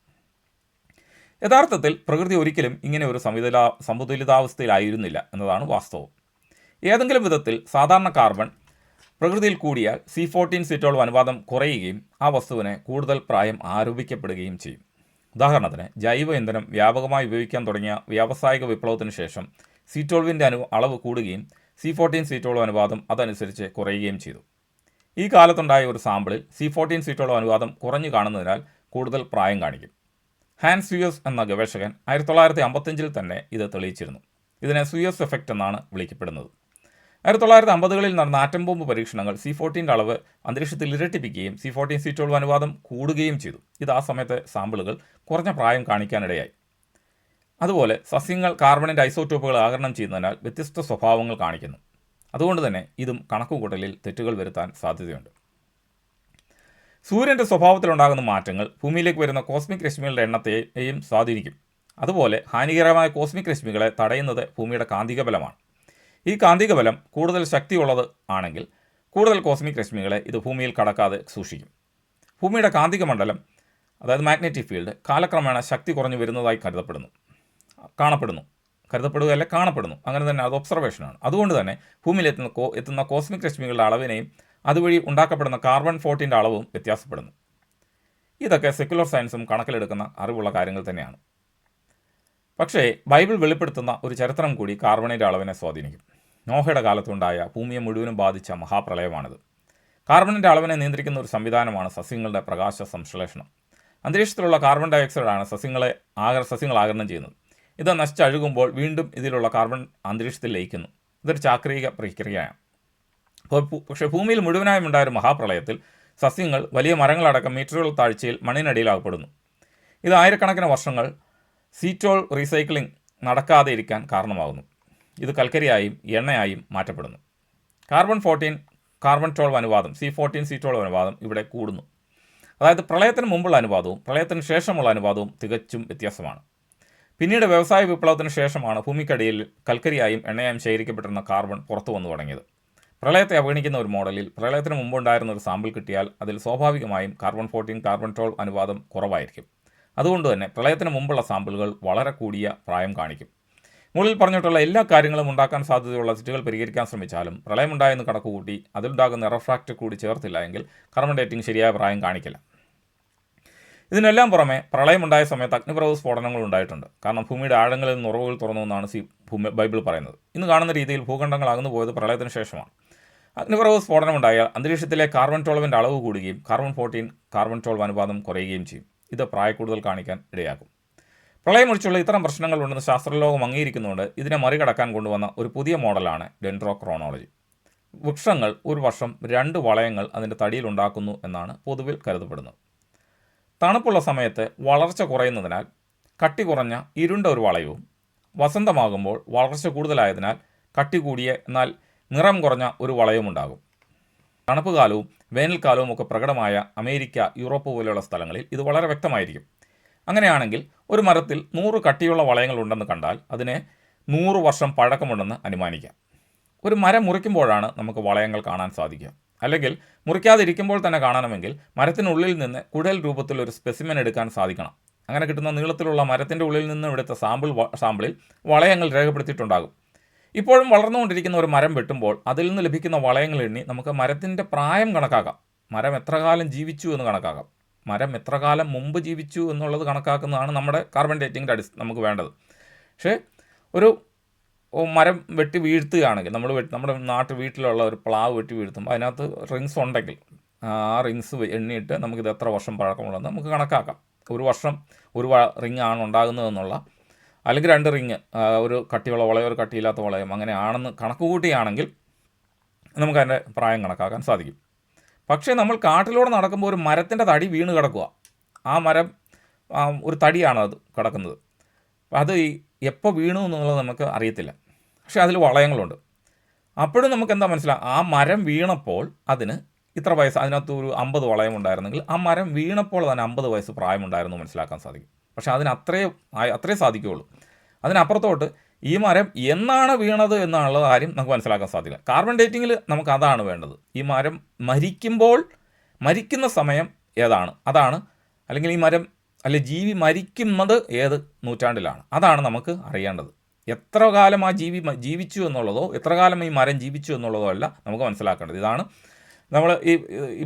യഥാർത്ഥത്തിൽ പ്രകൃതി ഒരിക്കലും ഇങ്ങനെ ഒരു സമുദ്ര സമതുലിതാവസ്ഥയിലായിരുന്നില്ല എന്നതാണ് വാസ്തവം. ഏതെങ്കിലും വിധത്തിൽ സാധാരണ കാർബൺ പ്രകൃതിയിൽ കൂടിയാൽ സി ഫോർട്ടീൻ സീറ്റോളം അനുപാതം കുറയുകയും ആ വസ്തുവിനെ കൂടുതൽ പ്രായം ആരോപിക്കപ്പെടുകയും ചെയ്യും. ഉദാഹരണത്തിന് ജൈവ ഇന്ധനം വ്യാപകമായി ഉപയോഗിക്കാൻ തുടങ്ങിയ വ്യാവസായിക വിപ്ലവത്തിന് ശേഷം സീറ്റോൾവിന്റെ അനു അളവ് കൂടുകയും സി ഫോർട്ടീൻ സീറ്റോളം അനുപാതം അതനുസരിച്ച് കുറയുകയും ചെയ്തു. ഈ കാലത്തുണ്ടായ ഒരു സാമ്പിളിൽ സി ഫോർട്ടീൻ സീറ്റോളം അനുപാതം കുറഞ്ഞു കാണുന്നതിനാൽ കൂടുതൽ പ്രായം കാണിക്കും. ഹാൻസ് യുഎസ് എന്ന ഗവേഷകൻ ആയിരത്തി തൊള്ളായിരത്തി അമ്പത്തഞ്ചിൽ തന്നെ ഇത് തെളിയിച്ചിരുന്നു. ഇതിനെ സുയസ് എഫക്റ്റ് എന്നാണ് വിളിക്കപ്പെടുന്നത്. ആയിരത്തി തൊള്ളായിരത്തി അമ്പതുകളിൽ നടന്ന ആറ്റം ബോംബ് പരീക്ഷണങ്ങൾ സി ഫോർട്ടീന്റെ അളവ് അന്തരീക്ഷത്തിൽ ഇരട്ടിപ്പിക്കുകയും സി ഫോർട്ടീൻ സീറ്റോളം അനുവാദം കൂടുകയും ചെയ്തു. ഇത് ആ സമയത്തെ സാമ്പിളുകൾ കുറഞ്ഞ പ്രായം കാണിക്കാനിടയായി. അതുപോലെ സസ്യങ്ങൾ കാർബണിന്റെ ഐസോട്ടോപ്പുകൾ ആകരണം ചെയ്യുന്നതിനാൽ വ്യത്യസ്ത സ്വഭാവങ്ങൾ കാണിക്കുന്നു. അതുകൊണ്ട് തന്നെ ഇതും കണക്കുകൂട്ടലിൽ തെറ്റുകൾ വരുത്താൻ സാധ്യതയുണ്ട്. സൂര്യന്റെ സ്വഭാവത്തിലുണ്ടാകുന്ന മാറ്റങ്ങൾ ഭൂമിയിലേക്ക് വരുന്ന കോസ്മിക് രശ്മികളുടെ എണ്ണത്തെയും സ്വാധീനിക്കും. അതുപോലെ ഹാനികരമായ കോസ്മിക് രശ്മികളെ തടയുന്നത് ഭൂമിയുടെ കാന്തിക ബലമാണ് ഈ കാന്തിക ബലം കൂടുതൽ ശക്തിയുള്ളത് ആണെങ്കിൽ കൂടുതൽ കോസ്മിക് രശ്മികളെ ഇത് ഭൂമിയിൽ കടക്കാതെ സൂക്ഷിക്കും. ഭൂമിയുടെ കാന്തിക മണ്ഡലം അതായത് മാഗ്നറ്റിക് ഫീൽഡ് കാലക്രമേണ ശക്തി കുറഞ്ഞു വരുന്നതായി കരുതപ്പെടുന്നു. കാണപ്പെടുന്നു. കരുതപ്പെടുകയല്ല കാണപ്പെടുന്നു. അങ്ങനെ തന്നെ അത് ഒബ്സർവേഷനാണ്. അതുകൊണ്ട് തന്നെ ഭൂമിയിൽ എത്തുന്ന കോ എത്തുന്ന കോസ്മിക് രശ്മികളുടെ അളവിനെയും അതുവഴി ഉണ്ടാക്കപ്പെടുന്ന കാർബൺ ഫോർട്ടീന്റെ അളവും വ്യത്യാസപ്പെടുന്നു. ഇതൊക്കെ സെക്യുലർ സയൻസും കണക്കിലെടുക്കുന്ന അറിവുള്ള കാര്യങ്ങൾ തന്നെയാണ്. പക്ഷേ ബൈബിൾ വെളിപ്പെടുത്തുന്ന ഒരു ചരിത്രം കൂടി കാർബണിന്റെ അളവിനെ സ്വാധീനിക്കും. നോഹയുടെ കാലത്തുണ്ടായ ഭൂമിയെ മുഴുവനും ബാധിച്ച മഹാപ്രളയമാണിത്. കാർബണിന്റെ അളവിനെ നിയന്ത്രിക്കുന്ന ഒരു സംവിധാനമാണ് സസ്യങ്ങളുടെ പ്രകാശ സംശ്ലേഷണം. അന്തരീക്ഷത്തിലുള്ള കാർബൺ ഡയോക്സൈഡാണ് സസ്യങ്ങളെ ആകർ സസ്യങ്ങൾ ആകരണം ചെയ്യുന്നത്. ഇത് നശിച്ചഴുകുമ്പോൾ വീണ്ടും ഇതിലുള്ള കാർബൺ അന്തരീക്ഷത്തിൽ ലയിക്കുന്നു. ഇതൊരു ചാക്രിക പ്രക്രിയയാണ്. പക്ഷേ ഭൂമിയിൽ മുഴുവനായും ഉണ്ടായ മഹാപ്രളയത്തിൽ സസ്യങ്ങൾ വലിയ മരങ്ങളടക്കം മീറ്ററുകൾ താഴ്ചയിൽ മണ്ണിനടിയിലാകപ്പെടുന്നു. ഇത് ആയിരക്കണക്കിന് വർഷങ്ങൾ സീറ്റോൾ റീസൈക്ലിംഗ് നടക്കാതെ ഇരിക്കാൻ കാരണമാകുന്നു. ഇത് കൽക്കരിയായും എണ്ണയായും മാറ്റപ്പെടുന്നു. കാർബൺ ഫോർട്ടീൻ കാർബൺ ട്വൽവ് അനുപാതം സി ഫോർട്ടീൻ സി ട്വൽവ് ഇവിടെ കൂടുന്നു. അതായത് പ്രളയത്തിന് മുമ്പുള്ള അനുപാതവും പ്രളയത്തിന് ശേഷമുള്ള അനുപാതവും തികച്ചും വ്യത്യാസമാണ് പിന്നീട് വ്യവസായ വിപ്ലവത്തിന് ശേഷമാണ് ഭൂമിക്കടിയിൽ കൽക്കരിയായും എണ്ണയായും ശേഖരിക്കപ്പെട്ടിരുന്ന കാർബൺ പുറത്തു വന്നു തുടങ്ങിയത്. പ്രളയത്തെ അവഗണിക്കുന്ന ഒരു മോഡലിൽ പ്രളയത്തിന് മുമ്പുണ്ടായിരുന്ന ഒരു സാമ്പിൾ കിട്ടിയാൽ അതിൽ സ്വാഭാവികമായും കാർബൺ ഫോർട്ടീൻ കാർബൺ ട്വൽവ് അനുപാതം കുറവായിരിക്കും. അതുകൊണ്ട് തന്നെ പ്രളയത്തിന് മുമ്പുള്ള സാമ്പിളുകൾ വളരെ കൂടിയ പ്രായം കാണിക്കും. മുകളിൽ പറഞ്ഞിട്ടുള്ള എല്ലാ കാര്യങ്ങളും ഉണ്ടാക്കാൻ സാധ്യതയുള്ള സിറ്റുകൾ പരിഹരിക്കാൻ ശ്രമിച്ചാലും പ്രളയമുണ്ടായെന്ന് കണക്കുകൂട്ടി അതിലുണ്ടാകുന്ന എറഫ്രാക്റ്റ് കൂടി ചേർത്തില്ല എങ്കിൽ കാർബൺ ഡേറ്റിംഗ് ശരിയായ പ്രായം കാണിക്കില്ല. ഇതിനെല്ലാം പുറമെ പ്രളയമുണ്ടായ സമയത്ത് അഗ്നിപ്രവ സ്ഫോടനങ്ങൾ ഉണ്ടായിട്ടുണ്ട്. കാരണം ഭൂമിയുടെ ആഴങ്ങളിൽ നിന്ന് ഉറവുകൾ തുറന്നു എന്നാണ് സി ഭൂമി ബൈബിൾ പറയുന്നത്. ഇന്ന് കാണുന്ന രീതിയിൽ ഭൂഖണ്ഡങ്ങൾ അകന്നു പോയത് പ്രളയത്തിന് ശേഷമാണ്. അഗ്നിപർവത സ്ഫോടനം ഉണ്ടായാൽ അന്തരീക്ഷത്തിലെ കാർബൺ ട്വൽവിന്റെ അളവ് കൂടുകയും കാർബൺ ഫോർട്ടീൻ കാർബൺ ട്വൽവ് അനുപാതം കുറയുകയും ചെയ്യും. ഇത് പ്രായക്കൂടുതൽ കാണിക്കാൻ ഇടയാക്കും. പ്രളയമൊഴിച്ചുള്ള ഇത്തരം പ്രശ്നങ്ങൾ ഉണ്ടെന്ന് ശാസ്ത്രലോകം അംഗീകരിക്കുന്നുണ്ട്. ഇതിനെ മറികടക്കാൻ കൊണ്ടുവന്ന ഒരു പുതിയ മോഡലാണ് ഡെൻഡ്രോക്രോണോളജി. വൃക്ഷങ്ങൾ ഒരു വർഷം രണ്ട് വളയങ്ങൾ അതിന്റെ തടിയിൽ ഉണ്ടാക്കുന്നു എന്നാണ് പൊതുവിൽ കരുതപ്പെടുന്നത്. തണുപ്പുള്ള സമയത്ത് വളർച്ച കുറയുന്നതിനാൽ കട്ടി കുറഞ്ഞ ഇരുണ്ട ഒരു വളയവും വസന്തമാകുമ്പോൾ വളർച്ച കൂടുതലായതിനാൽ കട്ടി കൂടിയ എന്നാൽ നിറം കുറഞ്ഞ ഒരു വളയവും ഉണ്ടാകും കാലവും വേനൽക്കാലവും ഒക്കെ പ്രകടമായ അമേരിക്ക യൂറോപ്പ് പോലെയുള്ള സ്ഥലങ്ങളിൽ ഇത് വളരെ വ്യക്തമായിരിക്കും. അങ്ങനെയാണെങ്കിൽ ഒരു മരത്തിൽ നൂറ് കട്ടിയുള്ള വളയങ്ങൾ ഉണ്ടെന്ന് കണ്ടാൽ അതിനെ നൂറ് വർഷം പഴക്കമുണ്ടെന്ന് അനുമാനിക്കാം. ഒരു മരം മുറിക്കുമ്പോഴാണ് നമുക്ക് വളയങ്ങൾ കാണാൻ സാധിക്കുക. അല്ലെങ്കിൽ മുറിക്കാതിരിക്കുമ്പോൾ തന്നെ കാണണമെങ്കിൽ മരത്തിനുള്ളിൽ നിന്ന് കുഴൽ രൂപത്തിൽ ഒരു സ്പെസിമെൻ എടുക്കാൻ സാധിക്കണം. അങ്ങനെ കിട്ടുന്ന നീളത്തിലുള്ള മരത്തിന്റെ ഉള്ളിൽ നിന്നും എടുത്ത സാമ്പിൾ സാമ്പിളിൽ വളയങ്ങൾ രേഖപ്പെടുത്തിയിട്ടുണ്ടാകും. ഇപ്പോഴും വളർന്നുകൊണ്ടിരിക്കുന്ന ഒരു മരം വെട്ടുമ്പോൾ അതിൽ നിന്ന് ലഭിക്കുന്ന വളയങ്ങൾ എണ്ണി നമുക്ക് മരത്തിന്റെ പ്രായം കണക്കാക്കാം. മരം എത്ര കാലം ജീവിച്ചു എന്ന് കണക്കാക്കാം. മരം എത്ര കാലം മുമ്പ് ജീവിച്ചു എന്നുള്ളത് കണക്കാക്കുന്നതാണ് നമ്മുടെ കാർബൺ ഡേറ്റിങ്ങിന്റെ അടി നമുക്ക് വേണ്ടത്. പക്ഷേ ഒരു മരം വെട്ടി വീഴ്ത്തുകയാണെങ്കിൽ നമ്മൾ നമ്മുടെ നാട്ടിൽ വീട്ടിലുള്ള ഒരു പ്ലാവ് വെട്ടി വീഴ്ത്തുമ്പോൾ അതിനകത്ത് റിങ്സ് ഉണ്ടെങ്കിൽ ആ റിങ്സ് എണ്ണിയിട്ട് നമുക്കിത് എത്ര വർഷം പഴക്കമുള്ളതെന്ന് നമുക്ക് കണക്കാക്കാം. ഒരു വർഷം ഒരു റിങ് ആണ് ഉണ്ടാകുന്നതെന്നുള്ള അല്ലെങ്കിൽ രണ്ട് റിങ് ഒരു കട്ടിയുള്ള വളയം ഒരു കട്ടിയില്ലാത്ത വളയം അങ്ങനെ ആണെന്ന് കണക്ക് കൂട്ടിയാണെങ്കിൽ നമുക്ക് അതിന്റെ പ്രായം കണക്കാക്കാൻ സാധിക്കും. പക്ഷേ നമ്മൾ കാട്ടിലൂടെ നടക്കുമ്പോൾ ഒരു മരത്തിന്റെ തടി വീണ് കിടക്കുക. ആ മരം ഒരു തടിയാണ് അത് കിടക്കുന്നത്. അത് എപ്പോൾ വീണു എന്നുള്ളത് നമുക്ക് അറിയത്തില്ല. പക്ഷേ അതിൽ വളയങ്ങളുണ്ട്. അപ്പോഴും നമുക്ക് എന്താ മനസ്സിലാകും ആ മരം വീണപ്പോൾ അതിന് ഇത്ര വയസ്സ് അതിനകത്ത് ഒരു അമ്പത് വളയം ഉണ്ടായിരുന്നെങ്കിൽ ആ മരം വീണപ്പോൾ തന്നെ അമ്പത് വയസ്സ് പ്രായമുണ്ടായിരുന്നു മനസ്സിലാക്കാൻ സാധിക്കും. പക്ഷേ അതിന് അത്രേ അത്രേ സാധിക്കുകയുള്ളൂ. അതിനപ്പുറത്തോട്ട് ഈ മരം എന്നാണ് വീണത് എന്നുള്ള കാര്യം നമുക്ക് മനസ്സിലാക്കാൻ സാധിക്കില്ല. കാർബൺ ഡേറ്റിങ്ങിൽ നമുക്ക് അതാണ് വേണ്ടത്. ഈ മരം മരിക്കുമ്പോൾ മരിക്കുന്ന സമയം ഏതാണ്? അതാണ്. അല്ലെങ്കിൽ ഈ മരം അല്ലെ ജീവി മരിക്കുന്നത് ഏത് നൂറ്റാണ്ടിലാണ്? അതാണ് നമുക്ക് അറിയേണ്ടത്. എത്ര കാലം ആ ജീവി ജീവിച്ചു എന്നുള്ളതോ എത്ര കാലം ഈ മരം ജീവിച്ചു എന്നുള്ളതോ അല്ല നമുക്ക് മനസ്സിലാക്കേണ്ടത്. ഇതാണ് നമ്മൾ ഈ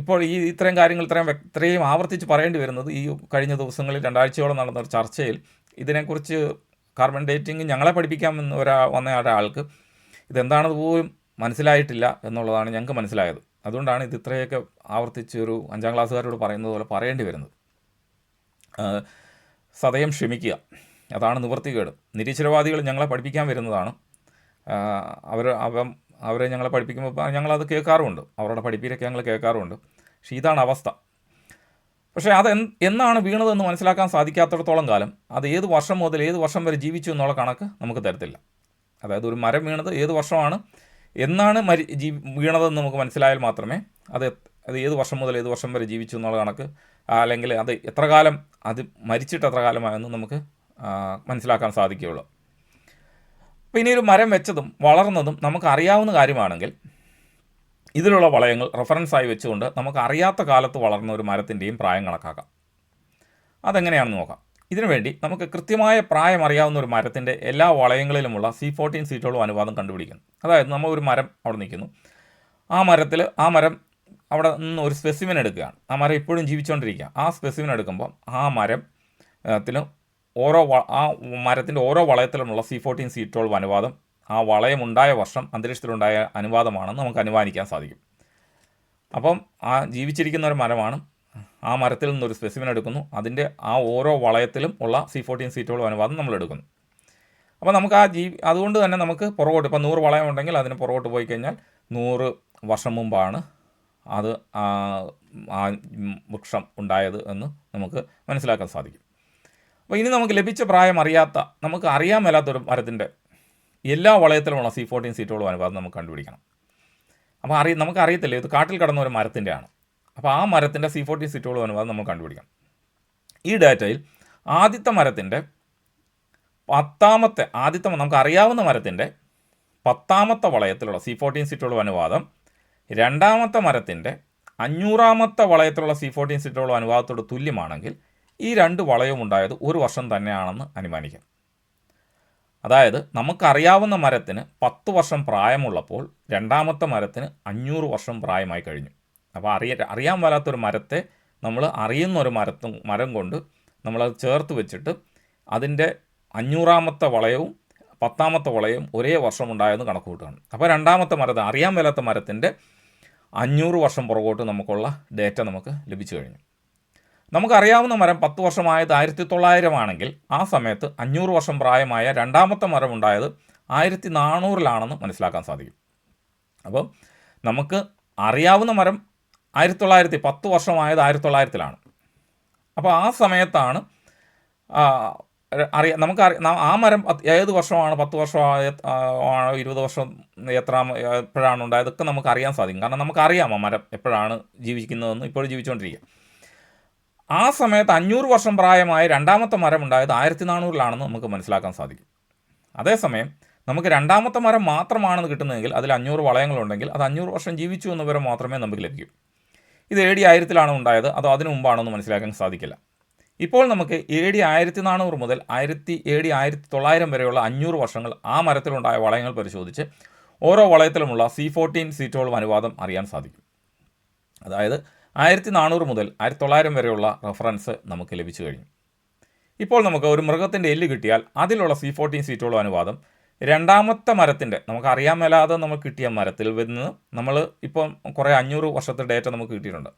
ഇപ്പോൾ ഈ ഇത്രയും കാര്യങ്ങൾ ഇത്രയും ഇത്രയും ആവർത്തിച്ച് പറയേണ്ടി വരുന്നത് ഈ കഴിഞ്ഞ ദിവസങ്ങളിൽ രണ്ടാഴ്ചയോളം നടന്ന ഒരു ചർച്ചയിൽ ഇതിനെക്കുറിച്ച് കാർബൺ ഡേറ്റിംഗ് ഞങ്ങളെ പഠിപ്പിക്കാമെന്ന് ഒരാ വന്ന ഒരാൾക്ക് ഇതെന്താണെന്ന് പോലും മനസ്സിലായിട്ടില്ല എന്നുള്ളതാണ് ഞങ്ങൾക്ക് മനസ്സിലായത്. അതുകൊണ്ടാണ് ഇത് ഇത്രയൊക്കെ ആവർത്തിച്ച് ഒരു അഞ്ചാം ക്ലാസ്സുകാരോട് പറയുന്നത് പോലെ പറയേണ്ടി വരുന്നത്. സതയം ക്ഷമിക്കുക. അതാണ് നിവർത്തികേട് നിരീശ്വരവാദികൾ ഞങ്ങളെ പഠിപ്പിക്കാൻ വരുന്നതാണ്. അവർ അവ അവരെ ഞങ്ങളെ പഠിപ്പിക്കുമ്പോൾ ഞങ്ങളത് കേൾക്കാറുമുണ്ട്. അവരുടെ പഠിപ്പിലൊക്കെ ഞങ്ങൾ കേൾക്കാറുമുണ്ട്. പക്ഷേ ഇതാണ് അവസ്ഥ. പക്ഷേ അത് എന്നാണ് വീണതെന്ന് മനസ്സിലാക്കാൻ സാധിക്കാത്തിടത്തോളം കാലം അത് ഏത് വർഷം മുതൽ ഏത് വർഷം വരെ ജീവിച്ചു എന്നുള്ള കണക്ക് നമുക്ക് തരത്തില്ല. അതായത് ഒരു മരം വീണത് ഏത് വർഷമാണ് എന്നാണ് മരി ജീ വീണതെന്ന് നമുക്ക് മനസ്സിലായാൽ മാത്രമേ അത് അത് ഏത് വർഷം മുതൽ ഏത് വർഷം വരെ ജീവിച്ചു എന്നുള്ള കണക്ക് അല്ലെങ്കിൽ അത് എത്ര കാലം അത് മരിച്ചിട്ട് എത്ര കാലമായെന്ന് നമുക്ക് മനസ്സിലാക്കാൻ സാധിക്കുകയുള്ളൂ. ഇനി ഒരു മരം വെച്ചതും വളർന്നതും നമുക്ക് അറിയാവുന്ന കാര്യമാണെങ്കിൽ ഇതിലുള്ള വളയങ്ങൾ റെഫറൻസായി വെച്ചുകൊണ്ട് നമുക്ക് അറിയാത്ത കാലത്ത് വളർന്ന ഒരു മരത്തിന്റെയും പ്രായം കണക്കാക്കാം. അതെങ്ങനെയാണെന്ന് നോക്കാം. ഇതിനുവേണ്ടി നമുക്ക് കൃത്യമായ പ്രായം അറിയാവുന്ന ഒരു മരത്തിന്റെ എല്ലാ വളയങ്ങളിലുമുള്ള സി ഫോർട്ടീൻ സീറ്റോളം അനുപാതം കണ്ടുപിടിക്കുന്നു അതായത് നമ്മൾ ഒരു മരം അവിടെ നിൽക്കുന്നു. ആ മരത്തിൽ ആ മരം അവിടെ നിന്ന് ഒരു സ്പെസിമിൻ എടുക്കുകയാണ്. ആ മരം ഇപ്പോഴും ജീവിച്ചുകൊണ്ടിരിക്കുക ആ സ്പെസിമിൻ എടുക്കുമ്പോൾ ആ മരം ഓരോ ആ മരത്തിന്റെ ഓരോ വളയത്തിലുമുള്ള സി ഫോർട്ടീൻ സി ട്വൽവ് അനുവാദം ആ വളയമുണ്ടായ വർഷം അന്തരീക്ഷത്തിലുണ്ടായ അനുവാദമാണെന്ന് നമുക്ക് അനുമാനിക്കാൻ സാധിക്കും. അപ്പം ആ ജീവിച്ചിരിക്കുന്ന ഒരു മരമാണ്. ആ മരത്തിൽ നിന്നൊരു സ്പെസിമിൻ എടുക്കുന്നു. അതിന്റെ ആ ഓരോ വളയത്തിലും ഉള്ള സി ഫോർട്ടീൻ സി ട്വൽവ് അനുവാദം നമ്മൾ എടുക്കുന്നു. അപ്പോൾ നമുക്ക് ആ ജീവി അതുകൊണ്ട് തന്നെ നമുക്ക് പുറകോട്ട് ഇപ്പോൾ നൂറ് വളയം ഉണ്ടെങ്കിൽ അതിന് പുറകോട്ട് പോയി കഴിഞ്ഞാൽ നൂറ് വർഷം മുമ്പാണ് അത് ആ വൃക്ഷം ഉണ്ടായത് എന്ന് നമുക്ക് മനസ്സിലാക്കാൻ സാധിക്കും. അപ്പോൾ ഇനി നമുക്ക് ലഭിച്ച പ്രായം അറിയാത്ത നമുക്ക് അറിയാൻ മേലാത്തൊരു മരത്തിന്റെ എല്ലാ വളയത്തിലുമുള്ള സി ഫോർട്ടീൻ സീറ്റുകളും അനുപാതം നമുക്ക് കണ്ടുപിടിക്കണം. അപ്പോൾ അറിയ നമുക്ക് അറിയത്തില്ല ഇത് കാട്ടിൽ കടന്ന ഒരു മരത്തിന്റെ ആണ് അപ്പോൾ ആ മരത്തിന്റെ സി ഫോർട്ടീൻ സീറ്റുകളും അനുപാതം നമുക്ക് കണ്ടുപിടിക്കണം ഈ ഡാറ്റയിൽ ആദ്യത്തെ മരത്തിന്റെ പത്താമത്തെ ആദ്യത്തെ നമുക്ക് അറിയാവുന്ന മരത്തിന്റെ പത്താമത്തെ വളയത്തിലുള്ള സി ഫോർട്ടീൻ സീറ്റോളം അനുപാതം രണ്ടാമത്തെ മരത്തിന്റെ അഞ്ഞൂറാമത്തെ വളയത്തിലുള്ള സി ഫോർട്ടീൻ സീറ്റോളം അനുപാതത്തോട് തുല്യമാണെങ്കിൽ ഈ രണ്ട് വളയവും ഉണ്ടായത് ഒരു വർഷം തന്നെയാണെന്ന് അനുമാനിക്കാം. അതായത് നമുക്കറിയാവുന്ന മരത്തിന് പത്ത് വർഷം പ്രായമുള്ളപ്പോൾ രണ്ടാമത്തെ മരത്തിന് അഞ്ഞൂറ് വർഷം പ്രായമായി കഴിഞ്ഞു. അപ്പോൾ അറിയ അറിയാൻ വരാത്തൊരു മരത്തെ നമ്മൾ അറിയുന്ന ഒരു മരത്തും മരം കൊണ്ട് നമ്മളത് ചേർത്ത് വെച്ചിട്ട് അതിന്റെ അഞ്ഞൂറാമത്തെ വളയവും പത്താമത്തെ വളയവും ഒരേ വർഷം ഉണ്ടായെന്ന് കണക്ക് കൂട്ടുകയാണ് അപ്പോൾ രണ്ടാമത്തെ മരത്തെ അറിയാൻ മേലാത്ത മരത്തിന്റെ അഞ്ഞൂറ് വർഷം പുറകോട്ട് നമുക്കുള്ള ഡേറ്റ നമുക്ക് ലഭിച്ചു കഴിഞ്ഞു. നമുക്കറിയാവുന്ന മരം പത്ത് വർഷമായത് ആയിരത്തി തൊള്ളായിരം ആണെങ്കിൽ ആ സമയത്ത് അഞ്ഞൂറ് വർഷം പ്രായമായ രണ്ടാമത്തെ മരം ഉണ്ടായത് ആയിരത്തി നാനൂറിലാണെന്ന് മനസ്സിലാക്കാൻ സാധിക്കും. അപ്പോൾ നമുക്ക് അറിയാവുന്ന മരം ആയിരത്തി തൊള്ളായിരത്തി പത്ത് വർഷമായത് ആയിരത്തി തൊള്ളായിരത്തിലാണ് അപ്പോൾ ആ സമയത്താണ് അറിയ നമുക്ക് ആ മരം ഏത് വർഷമാണ് പത്ത് വർഷം ആണോ ഇരുപത് വർഷം എത്ര എപ്പോഴാണ് ഉണ്ടായതൊക്കെ നമുക്ക് അറിയാൻ സാധിക്കും. കാരണം നമുക്കറിയാം ആ മരം എപ്പോഴാണ് ജീവിക്കുന്നതെന്ന് ഇപ്പോഴും ജീവിച്ചുകൊണ്ടിരിക്കുക. ആ സമയത്ത് അഞ്ഞൂറ് വർഷം പ്രായമായ രണ്ടാമത്തെ മരം ഉണ്ടായത് ആയിരത്തി നാനൂറിലാണെന്ന് നമുക്ക് മനസ്സിലാക്കാൻ സാധിക്കും. അതേസമയം നമുക്ക് രണ്ടാമത്തെ മരം മാത്രമാണെന്ന് കിട്ടുന്നതെങ്കിൽ അതിൽ അഞ്ഞൂറ് വളയങ്ങളുണ്ടെങ്കിൽ അത് അഞ്ഞൂറ് വർഷം ജീവിച്ചു എന്ന വരെ മാത്രമേ നമുക്ക് ലഭിക്കൂ. ഇത് എ ഡി ആയിരത്തിലാണ് ഉണ്ടായത് അതോ അതിനു മുമ്പാണെന്ന് മനസ്സിലാക്കാൻ സാധിക്കില്ല. ഇപ്പോൾ നമുക്ക് എ ഡി ആയിരത്തി നാനൂറ് മുതൽ ആയിരത്തി എ ഡി ആയിരത്തി തൊള്ളായിരം വരെയുള്ള അഞ്ഞൂറ് വർഷങ്ങൾ ആ മരത്തിലുണ്ടായ വളയങ്ങൾ പരിശോധിച്ച് ഓരോ വളയത്തിലുമുള്ള സി ഫോർട്ടീൻ സീറ്റോളം അനുവാദം അറിയാൻ സാധിക്കും. അതായത് ആയിരത്തി നാനൂറ് മുതൽ ആയിരത്തി തൊള്ളായിരം വരെയുള്ള റഫറൻസ് നമുക്ക് ലഭിച്ചു കഴിഞ്ഞു. ഇപ്പോൾ നമുക്ക് ഒരു മൃഗത്തിന്റെ എല്ല് കിട്ടിയാൽ അതിലുള്ള സി ഫോർട്ടീൻ സീറ്റോളം അനുവാദം രണ്ടാമത്തെ മരത്തിന്റെ നമുക്ക് അറിയാൻ മേലാതെ നമുക്ക് കിട്ടിയ മരത്തിൽ നിന്ന് നമ്മൾ ഇപ്പം കുറേ അഞ്ഞൂറ് വർഷത്തെ ഡേറ്റ നമുക്ക് കിട്ടിയിട്ടുണ്ട്.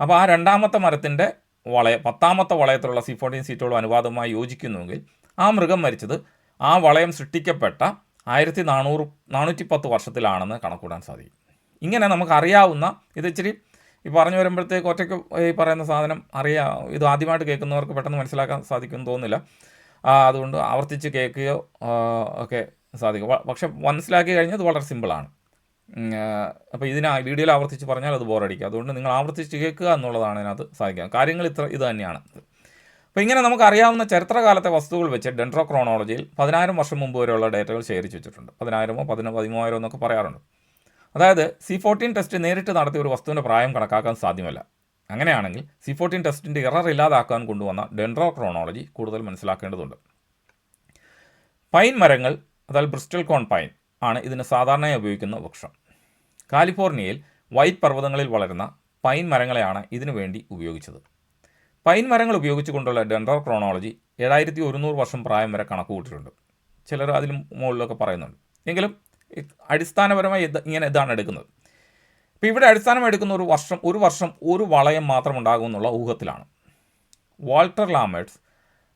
അപ്പോൾ ആ രണ്ടാമത്തെ മരത്തിന്റെ വളയ പത്താമത്തെ വളയത്തിലുള്ള സി ഫോർട്ടീൻ സീറ്റോളം അനുവാദമായി യോജിക്കുന്നുവെങ്കിൽ ആ മൃഗം മരിച്ചത് ആ വളയം സൃഷ്ടിക്കപ്പെട്ട ആയിരത്തി നാനൂറ് നാനൂറ്റി പത്ത് വർഷത്തിലാണെന്ന് കണക്കൂടാൻ സാധിക്കും. ഇങ്ങനെ നമുക്കറിയാവുന്ന ഇത് ഇച്ചിരി ഈ പറഞ്ഞു വരുമ്പോഴത്തേക്ക് ഒറ്റയ്ക്ക് ഈ പറയുന്ന സാധനം അറിയാം ഇത് ആദ്യമായിട്ട് കേൾക്കുന്നവർക്ക് പെട്ടെന്ന് മനസ്സിലാക്കാൻ സാധിക്കുമെന്ന് തോന്നുന്നില്ല. അതുകൊണ്ട് ആവർത്തിച്ച് കേൾക്കുകയോ ഒക്കെ സാധിക്കും. പക്ഷെ മനസ്സിലാക്കി കഴിഞ്ഞാൽ അത് വളരെ സിമ്പിളാണ് അപ്പോൾ ഇതിനെ വീഡിയോയിൽ ആവർത്തിച്ച് പറഞ്ഞാൽ അത് ബോറടിക്കും. അതുകൊണ്ട് നിങ്ങൾ ആവർത്തിച്ച് കേൾക്കുക എന്നുള്ളതാണ് ഇതിനകത്ത് സാധിക്കുക. കാര്യങ്ങൾ ഇത്ര ഇത് തന്നെയാണ്. അപ്പോൾ ഇങ്ങനെ നമുക്ക് അറിയാവുന്ന ചരിത്രകാലത്തെ വസ്തുക്കൾ വെച്ച് ഡെൻഡ്രോക്രോണോളജിയിൽ പതിനായിരം വർഷം മുമ്പ് വരെയുള്ള ഡേറ്റകൾ ശേഖരിച്ച് വെച്ചിട്ടുണ്ട്. പതിനായിരമോ പതിന പതിമൂവായിരമോ എന്നൊക്കെ പറയാറുണ്ട്. അതായത് സി ഫോർട്ടീൻ ടെസ്റ്റ് നേരിട്ട് നടത്തിയ ഒരു വസ്തുവിന്റെ പ്രായം കണക്കാക്കാൻ സാധ്യമല്ല. അങ്ങനെയാണെങ്കിൽ സി ഫോർട്ടീൻ ടെസ്റ്റിന്റെ ഇറർ ഇല്ലാതാക്കാൻ കൊണ്ടുവന്ന ഡെൻഡ്രോ ക്രോണോളജി കൂടുതൽ മനസ്സിലാക്കേണ്ടതുണ്ട്. പൈൻ മരങ്ങൾ അതായത് ബ്രിസ്റ്റൽ കോൺ പൈൻ ആണ് ഇതിന് സാധാരണയായി ഉപയോഗിക്കുന്ന വൃക്ഷം. കാലിഫോർണിയയിൽ വൈറ്റ് പർവതങ്ങളിൽ വളരുന്ന പൈൻ മരങ്ങളെയാണ് ഇതിനു വേണ്ടി ഉപയോഗിച്ചത്. പൈൻ മരങ്ങൾ ഉപയോഗിച്ചുകൊണ്ടുള്ള ഡെൻഡ്രോക്രോണോളജി ഏഴായിരത്തി ഒരുന്നൂറ് വർഷം പ്രായം വരെ കണക്ക് കൂട്ടിയിട്ടുണ്ട് ചിലർ അതിലും മുകളിലൊക്കെ പറയുന്നുണ്ട്. എങ്കിലും അടിസ്ഥാനപരമായി ഇങ്ങനെ ഇതാണ് എടുക്കുന്നത്. ഇപ്പോൾ ഇവിടെ അടിസ്ഥാനം എടുക്കുന്ന ഒരു വർഷം ഒരു വർഷം ഒരു വളയം മാത്രം ഉണ്ടാകുമെന്നുള്ള ഊഹത്തിലാണ്. വാൾട്ടർ ലാമേഴ്സ്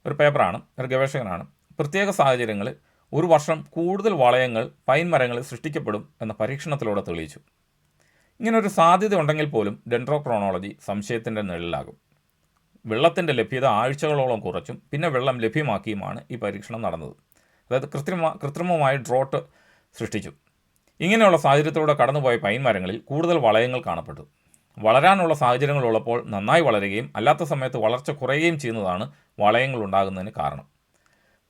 ഒരു പേപ്പറാണ് ഒരു ഗവേഷകനാണ്. പ്രത്യേക സാഹചര്യങ്ങളിൽ ഒരു വർഷം കൂടുതൽ വളയങ്ങൾ പൈൻ മരങ്ങളിൽ സൃഷ്ടിക്കപ്പെടും എന്ന പരീക്ഷണത്തിലൂടെ തെളിയിച്ചു. ഇങ്ങനൊരു സാധ്യത ഉണ്ടെങ്കിൽ പോലും ഡെൻഡ്രോക്രോണോളജി സംശയത്തിന്റെ നിഴലിലാകും. വെള്ളത്തിന്റെ ലഭ്യത ആഴ്ചകളോളം കുറച്ചും പിന്നെ വെള്ളം ലഭ്യമാക്കിയുമാണ് ഈ പരീക്ഷണം നടന്നത്. അതായത് കൃത്രിമ കൃത്രിമമായ ഡ്രോട്ട് സൃഷ്ടിച്ചു. ഇങ്ങനെയുള്ള സാഹചര്യത്തിലൂടെ കടന്നുപോയ പൈൻ മരങ്ങളിൽ കൂടുതൽ വളയങ്ങൾ കാണപ്പെട്ടു. വളരാനുള്ള സാഹചര്യങ്ങൾ ഉള്ളപ്പോൾ നന്നായി വളരുകയും അല്ലാത്ത സമയത്ത് വളർച്ച കുറയുകയും ചെയ്യുന്നതാണ് വളയങ്ങൾ ഉണ്ടാകുന്നതിന് കാരണം.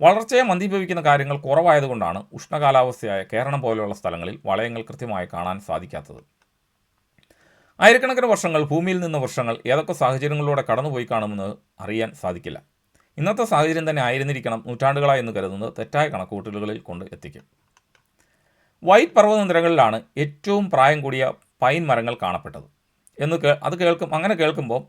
വളർച്ചയെ മന്ദീഭവിക്കുന്ന കാര്യങ്ങൾ കുറവായതുകൊണ്ടാണ് ഉഷ്ണകാലാവസ്ഥയായ കേരളം പോലെയുള്ള സ്ഥലങ്ങളിൽ വളയങ്ങൾ കൃത്യമായി കാണാൻ സാധിക്കാത്തത്. ആയിരക്കണക്കിന് വർഷങ്ങൾ ഭൂമിയിൽ നിന്ന് വർഷങ്ങൾ ഏതൊക്കെ സാഹചര്യങ്ങളിലൂടെ കടന്നുപോയി കാണുമെന്ന് അറിയാൻ സാധിക്കില്ല. ഇന്നത്തെ സാഹചര്യം തന്നെ ആയിരുന്നിരിക്കണം നൂറ്റാണ്ടുകളായി എന്ന് കരുതുന്നത് തെറ്റായ കണക്കുകൂട്ടലുകളിൽ കൊണ്ട് എത്തിക്കും. വൈറ്റ് പർവതനിരകളിലാണ് ഏറ്റവും പ്രായം കൂടിയ പൈൻ മരങ്ങൾ കാണപ്പെട്ടത്. എന്ന് കേ അത് കേൾക്കും അങ്ങനെ കേൾക്കുമ്പോൾ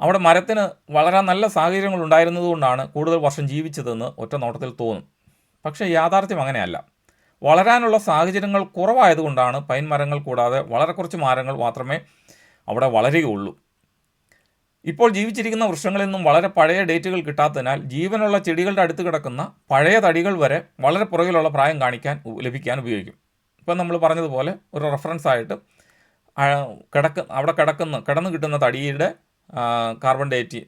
അവിടെ മരത്തിന് വളരെ നല്ല സാഹചര്യങ്ങൾ ഉണ്ടായിരുന്നതുകൊണ്ടാണ് കൂടുതൽ വർഷം ജീവിച്ചതെന്ന് ഒറ്റ നോട്ടത്തിൽ തോന്നും. പക്ഷേ യാഥാർത്ഥ്യം അങ്ങനെയല്ല. വളരാനുള്ള സാഹചര്യങ്ങൾ കുറവായതുകൊണ്ടാണ് പൈൻ മരങ്ങൾ കൂടാതെ വളരെ കുറച്ച് മരങ്ങൾ മാത്രമേ അവിടെ വളരുകയുള്ളൂ. ഇപ്പോൾ ജീവിച്ചിരിക്കുന്ന വൃക്ഷങ്ങളിൽ നിന്നും വളരെ പഴയ ഡേറ്റുകൾ കിട്ടാത്തതിനാൽ ജീവനുള്ള ചെടികളുടെ അടുത്ത് കിടക്കുന്ന പഴയ തടികൾ വരെ വളരെ പുറകിലുള്ള പ്രായം കാണിക്കാൻ ലഭിക്കാൻ ഉപയോഗിക്കും. ഇപ്പം നമ്മൾ പറഞ്ഞതുപോലെ ഒരു റെഫറൻസ് ആയിട്ട് കിടക്ക അവിടെ കിടക്കുന്ന കിടന്നു കിട്ടുന്ന തടിയുടെ കാർബൺ ഡേറ്റ്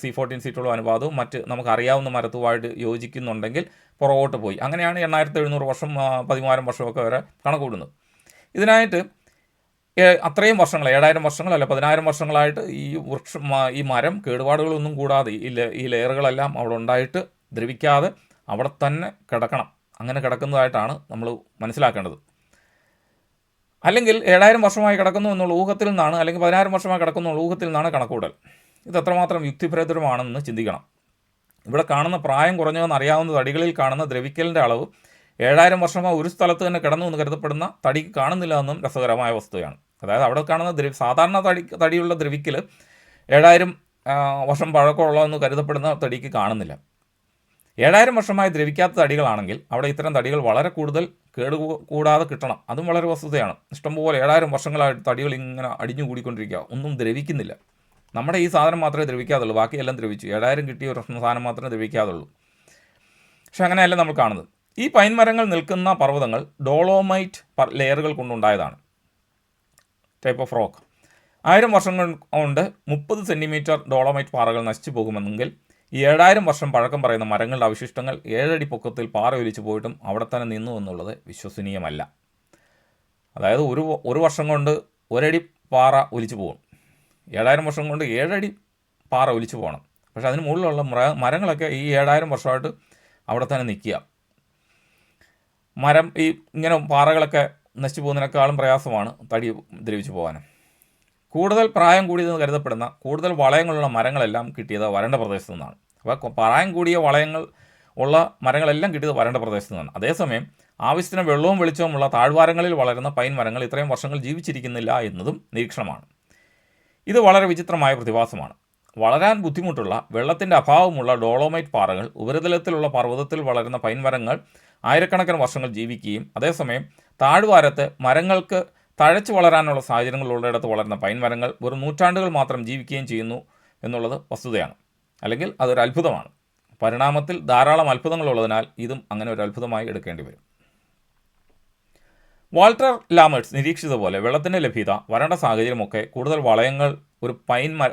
സി ഫോർട്ടീൻ സീറ്റുള്ള അനുപാതവും മറ്റ് നമുക്കറിയാവുന്ന മരത്തുമായിട്ട് യോജിക്കുന്നുണ്ടെങ്കിൽ പുറകോട്ട് പോയി. അങ്ങനെയാണ് എണ്ണായിരത്തി എഴുന്നൂറ് വർഷം പതിമൂവായിരം വർഷമൊക്കെ വരെ കണക്കൂടുന്നത് ഇതിനായിട്ട് അത്രയും വർഷങ്ങൾ ഏഴായിരം വർഷങ്ങൾ അല്ല പതിനായിരം വർഷങ്ങളായിട്ട് ഈ വൃക്ഷം ഈ മരം കേടുപാടുകളൊന്നും കൂടാതെ ഈ ഈ ലെയറുകളെല്ലാം അവിടെ ഉണ്ടായിട്ട് ദ്രവിക്കാതെ അവിടെ തന്നെ കിടക്കണം. അങ്ങനെ കിടക്കുന്നതായിട്ടാണ് നമ്മൾ മനസ്സിലാക്കേണ്ടത്. അല്ലെങ്കിൽ ഏഴായിരം വർഷമായി കിടക്കുന്നു എന്നുള്ള ഊഹത്തിൽ നിന്നാണ് അല്ലെങ്കിൽ പതിനായിരം വർഷമായി കിടക്കുന്നു എന്നുള്ള ഊഹത്തിൽ നിന്നാണ് കണക്കൂടൽ. ഇത് എത്രമാത്രം യുക്തിഭരിതരമാണെന്ന് ചിന്തിക്കണം. ഇവിടെ കാണുന്ന പ്രായം കുറഞ്ഞതെന്ന് അറിയാവുന്ന തടികളിൽ കാണുന്ന ദ്രവിക്കലിന്റെ അളവ് ഏഴായിരം വർഷമായി ഒരു സ്ഥലത്ത് തന്നെ കിടന്നു എന്ന് കരുതപ്പെടുന്ന തടി കാണുന്നില്ല എന്നും രസകരമായ വസ്തുതയാണ്. അതായത് അവിടെ കാണുന്ന ദ്രവി സാധാരണ തടി തടിയുള്ള ദ്രവിക്കിൽ ഏഴായിരം വർഷം പഴക്കമുള്ളതെന്ന് കരുതപ്പെടുന്ന തടിക്ക് കാണുന്നില്ല. ഏഴായിരം വർഷമായി ദ്രവിക്കാത്ത തടികളാണെങ്കിൽ അവിടെ ഇത്തരം തടികൾ വളരെ കൂടുതൽ കേടു കൂടാതെ കിട്ടണം. അതും വളരെ വസ്തുതയാണ്. ഇഷ്ടംപോലെ ഏഴായിരം വർഷങ്ങളായിട്ട് തടികൾ ഇങ്ങനെ അടിഞ്ഞു കൂടിക്കൊണ്ടിരിക്കുക. ഒന്നും ദ്രവിക്കുന്നില്ല. നമ്മുടെ ഈ സാധനം മാത്രമേ ദ്രവിക്കാതുള്ളൂ. ബാക്കിയെല്ലാം ദ്രവിച്ചു. ഏഴായിരം കിട്ടിയ ഒരു സാധനം മാത്രമേ ദ്രവിക്കാതുള്ളൂ. പക്ഷെ അങ്ങനെയല്ല നമ്മൾ കാണുന്നത്. ഈ പൈൻ മരങ്ങൾ നിൽക്കുന്ന പർവതങ്ങൾ ഡോളോമൈറ്റ് ലെയറുകൾ കൊണ്ടുണ്ടായതാണ്. ടൈപ്പ് ഓഫ് റോക്ക് ആയിരം വർഷങ്ങൾ കൊണ്ട് മുപ്പത് സെന്റിമീറ്റർ ഡോളോമൈറ്റ് പാറകൾ നശിച്ചു പോകുമെന്നെങ്കിൽ ഈ ഏഴായിരം വർഷം പഴക്കം പറയുന്ന മരങ്ങളുടെ അവശിഷ്ടങ്ങൾ ഏഴടി പൊക്കത്തിൽ പാറ ഒലിച്ചു പോയിട്ടും അവിടെ തന്നെ നിന്നു എന്നുള്ളത് വിശ്വസനീയമല്ല. അതായത് ഒരു ഒരു വർഷം കൊണ്ട് ഒരടി പാറ ഒലിച്ചു പോകും ഏഴായിരം വർഷം കൊണ്ട് ഏഴടി പാറ ഒലിച്ചു പോകണം പക്ഷേ അതിന് മുകളിലുള്ള മര മരങ്ങളൊക്കെ ഈ ഏഴായിരം വർഷമായിട്ട് അവിടെ തന്നെ നിൽക്കുക. മരം ഈ ഇങ്ങനെ പാറകളൊക്കെ നശിച്ചു പോകുന്നതിനേക്കാളും പ്രയാസമാണ് തടി ദ്രവിച്ചു പോകാനും കൂടുതൽ പ്രായം കൂടിയതെന്ന് കരുതപ്പെടുന്ന കൂടുതൽ വളയങ്ങളുള്ള മരങ്ങളെല്ലാം കിട്ടിയത് വരണ്ട പ്രദേശത്തു നിന്നാണ്. അപ്പോൾ പ്രായം കൂടിയ വളയങ്ങൾ ഉള്ള മരങ്ങളെല്ലാം കിട്ടിയത് വരണ്ട പ്രദേശത്തു നിന്നാണ്. അതേസമയം ആവശ്യത്തിന് വെള്ളവും വെളിച്ചവുമുള്ള താഴ്വാരങ്ങളിൽ വളരുന്ന പൈൻ മരങ്ങൾ ഇത്രയും വർഷങ്ങൾ ജീവിച്ചിരിക്കുന്നില്ല എന്നതും നിരീക്ഷണമാണ്. ഇത് വളരെ വിചിത്രമായ പ്രതിഭാസമാണ്. വളരാൻ ബുദ്ധിമുട്ടുള്ള വെള്ളത്തിന്റെ അഭാവമുള്ള ഡോളോമൈറ്റ് പാറകൾ ഉപരിതലത്തിലുള്ള പർവതത്തിൽ വളരുന്ന പൈൻ മരങ്ങൾ ആയിരക്കണക്കിന് വർഷങ്ങൾ ജീവിക്കുകയും അതേസമയം താഴ്വാരത്ത് മരങ്ങൾക്ക് തഴച്ചു വളരാനുള്ള സാഹചര്യങ്ങൾ ഉള്ളിടത്ത് വളർന്ന പൈൻ മരങ്ങൾ വെറും നൂറ്റാണ്ടുകൾ മാത്രം ജീവിക്കുകയും ചെയ്യുന്നു എന്നുള്ളത് വസ്തുതയാണ്. അല്ലെങ്കിൽ അതൊരു അത്ഭുതമാണ്. പരിണാമത്തിൽ ധാരാളം അത്ഭുതങ്ങളുള്ളതിനാൽ ഇതും അങ്ങനെ ഒരു അത്ഭുതമായി എടുക്കേണ്ടി വരും. വാൾട്ടർ ലാമേഴ്സ് നിരീക്ഷിച്ചതുപോലെ വെള്ളത്തിന്റെ ലഭ്യത വരണ്ട സാഹചര്യമൊക്കെ കൂടുതൽ വളയങ്ങൾ ഒരു പൈൻ മര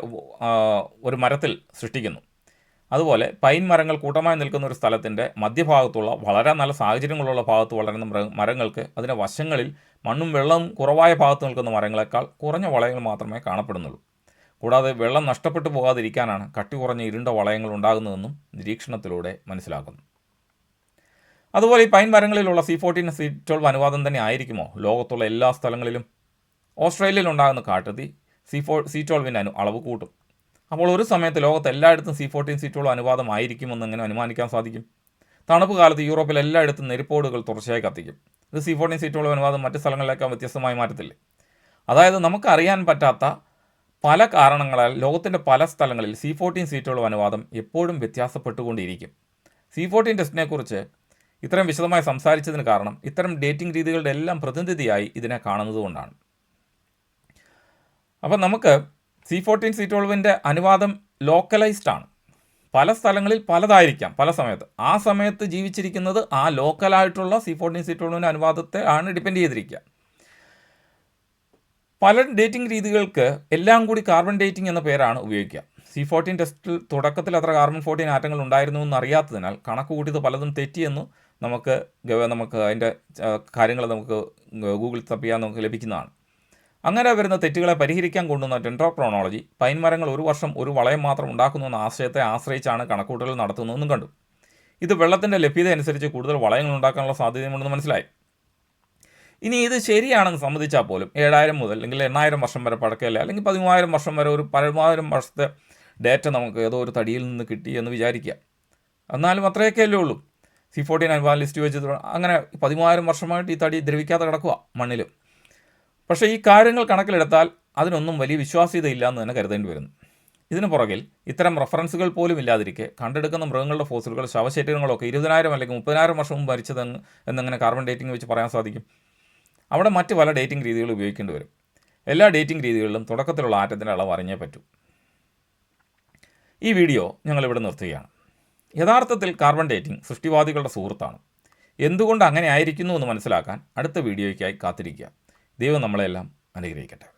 ഒരു മരത്തിൽ സൃഷ്ടിക്കുന്നു. അതുപോലെ പൈൻ മരങ്ങൾ കൂട്ടമായി നിൽക്കുന്ന ഒരു സ്ഥലത്തിന്റെ മധ്യഭാഗത്തുള്ള വളരെ നല്ല സാഹചര്യങ്ങളുള്ള ഭാഗത്ത് വളരുന്ന മരങ്ങൾക്ക് അതിന്റെ വശങ്ങളിൽ മണ്ണും വെള്ളവും കുറവായ ഭാഗത്ത് നിൽക്കുന്ന മരങ്ങളെക്കാൾ കുറഞ്ഞ വളയങ്ങൾ മാത്രമേ കാണപ്പെടുന്നുള്ളൂ. കൂടാതെ വെള്ളം നഷ്ടപ്പെട്ടു പോകാതിരിക്കാനാണ് കട്ടി കുറഞ്ഞ ഇരുണ്ട വളയങ്ങൾ ഉണ്ടാകുന്നതെന്നും നിരീക്ഷണത്തിലൂടെ മനസ്സിലാക്കുന്നു. അതുപോലെ ഈ പൈൻ മരങ്ങളിലുള്ള സി ഫോർട്ടീൻ സി ട്വൽവ് അനുവാദം തന്നെ ആയിരിക്കുമോ? ലോകത്തുള്ള എല്ലാ സ്ഥലങ്ങളിലും. ഓസ്ട്രേലിയയിൽ ഉണ്ടാകുന്ന കാട്ടുതീ സി ഫോർ സി ട്വൽവിന്റെ അളവ് കൂട്ടും. അപ്പോൾ ഒരു സമയത്ത് ലോകത്ത് എല്ലായിടത്തും സി ഫോർട്ടീൻ സീറ്റുകളും ആയിരിക്കുമെന്ന് എങ്ങനെ അനുമാനിക്കാൻ സാധിക്കും? തണുപ്പ് കാലത്ത് യൂറോപ്പിൽ എല്ലായിടത്തും നെരിപ്പോടുകൾ തുടർച്ചയായി കത്തിക്കും. ഇത് സി ഫോർട്ടീൻ സീറ്റുകളും അനുവാദം മറ്റ് സ്ഥലങ്ങളിലേക്കാൾ വ്യത്യസ്തമായി മാറ്റത്തില്ലേ? അതായത് നമുക്കറിയാൻ പറ്റാത്ത പല കാരണങ്ങളാൽ ലോകത്തിന്റെ പല സ്ഥലങ്ങളിൽ സി ഫോർട്ടീൻ സീറ്റുകളും അനുവാദം എപ്പോഴും വ്യത്യാസപ്പെട്ടുകൊണ്ടിരിക്കും. സി ഫോർട്ടീൻ ടെസ്റ്റിനെക്കുറിച്ച് ഇത്രയും വിശദമായി സംസാരിച്ചതിന് കാരണം ഇത്തരം ഡേറ്റിംഗ് രീതികളുടെ എല്ലാം പ്രതിനിധിയായി ഇതിനെ കാണുന്നതുകൊണ്ടാണ് അപ്പം നമുക്ക് സി ഫോർട്ടീൻ സി ട്വൽവിന്റെ അനുവാദം ലോക്കലൈസ്ഡ് ആണ്. പല സ്ഥലങ്ങളിൽ പലതായിരിക്കാം പല സമയത്ത്. ആ സമയത്ത് ജീവിച്ചിരിക്കുന്നത് ആ ലോക്കലായിട്ടുള്ള സി ഫോർട്ടീൻ സി ട്വൽവിന്റെ അനുവാദത്തെ ആണ് ഡിപ്പെൻഡ് ചെയ്തിരിക്കുക. പല ഡേറ്റിംഗ് രീതികൾക്ക് എല്ലാം കൂടി കാർബൺ ഡേറ്റിംഗ് എന്ന പേരാണ് ഉപയോഗിക്കുക. സി ഫോർട്ടീൻ ടെസ്റ്റിൽ തുടക്കത്തിൽ അത്ര കാർബൺ ഫോർട്ടീൻ ആറ്റങ്ങൾ ഉണ്ടായിരുന്നു എന്ന് അറിയാത്തതിനാൽ കണക്ക് കൂട്ടിയത് പലതും തെറ്റിയെന്നു നമുക്ക് നമുക്ക് അതിന്റെ കാര്യങ്ങൾ നമുക്ക് ഗൂഗിൾ തപ്പിയാൽ നമുക്ക് ലഭിക്കുന്നതാണ്. അങ്ങനെ വരുന്ന തെറ്റുകളെ പരിഹരിക്കാൻ കൊണ്ടുവന്ന ഡെൻഡ്രോക്രോണോളജി പൈൻ മരങ്ങൾ ഒരു വർഷം ഒരു വളയം മാത്രം ഉണ്ടാക്കുന്നു എന്ന ആശയത്തെ ആശ്രയിച്ചാണ് കണക്കൂട്ടൽ നടത്തുന്നതെന്നും കണ്ടു. ഇത് വെള്ളത്തിന്റെ ലഭ്യത അനുസരിച്ച് കൂടുതൽ വളയങ്ങൾ ഉണ്ടാക്കാനുള്ള സാധ്യതയുണ്ടെന്ന് മനസ്സിലായി. ഇനി ഇത് ശരിയാണെന്ന് സമ്മതിച്ചാൽ പോലും ഏഴായിരം മുതൽ അല്ലെങ്കിൽ എണ്ണായിരം വർഷം വരെ പഴക്കമില്ല? അല്ലെങ്കിൽ പതിമൂവായിരം വർഷം വരെ ഒരു പതിമൂവായിരം വർഷത്തെ ഡേറ്റ നമുക്ക് ഏതോ ഒരു തടിയിൽ നിന്ന് കിട്ടി എന്ന് വിചാരിക്കുക. എന്നാലും അത്രയൊക്കെ അല്ലേ ഉള്ളൂ. സി ഫോർട്ടീൻ അനുവാദം ലിസ്റ്റ് വെച്ച് അങ്ങനെ പതിമൂവായിരം വർഷമായിട്ട് ഈ തടി ദ്രവിക്കാതെ കിടക്കുക മണ്ണിൽ പക്ഷേ ഈ കാര്യങ്ങൾ കണക്കിലെടുത്താൽ അതിനൊന്നും വലിയ വിശ്വാസ്യത ഇല്ല എന്ന് തന്നെ കരുതേണ്ടി വരുന്നു. ഇതിന് പുറകിൽ ഇത്തരം റഫറൻസുകൾ പോലും ഇല്ലാതിരിക്കെ കണ്ടെടുക്കുന്ന മൃഗങ്ങളുടെ ഫോസിലുകൾ ശവശരീരങ്ങളൊക്കെ ഇരുപതിനായിരം അല്ലെങ്കിൽ മുപ്പതിനായിരം വർഷം മുമ്പ് മരിച്ചതെന്ന് എന്നിങ്ങനെ കാർബൺ ഡേറ്റിംഗ് വെച്ച് പറയാൻ സാധിക്കും? അവിടെ മറ്റ് പല ഡേറ്റിംഗ് രീതികൾ ഉപയോഗിക്കേണ്ടി വരും. എല്ലാ ഡേറ്റിംഗ് രീതികളിലും തുടക്കത്തിലുള്ള ആറ്റത്തിന്റെ അളവ് അറിഞ്ഞേ പറ്റൂ. ഈ വീഡിയോ ഞങ്ങളിവിടെ നിർത്തുകയാണ്. യഥാർത്ഥത്തിൽ കാർബൺ ഡേറ്റിംഗ് സൃഷ്ടിവാദികളുടെ സുഹൃത്താണ്. എന്തുകൊണ്ട് അങ്ങനെ ആയിരിക്കുന്നു എന്ന് മനസ്സിലാക്കാൻ അടുത്ത വീഡിയോയ്ക്കായി കാത്തിരിക്കുക. ദൈവം നമ്മളെല്ലാം അനുഗ്രഹിക്കട്ടെ.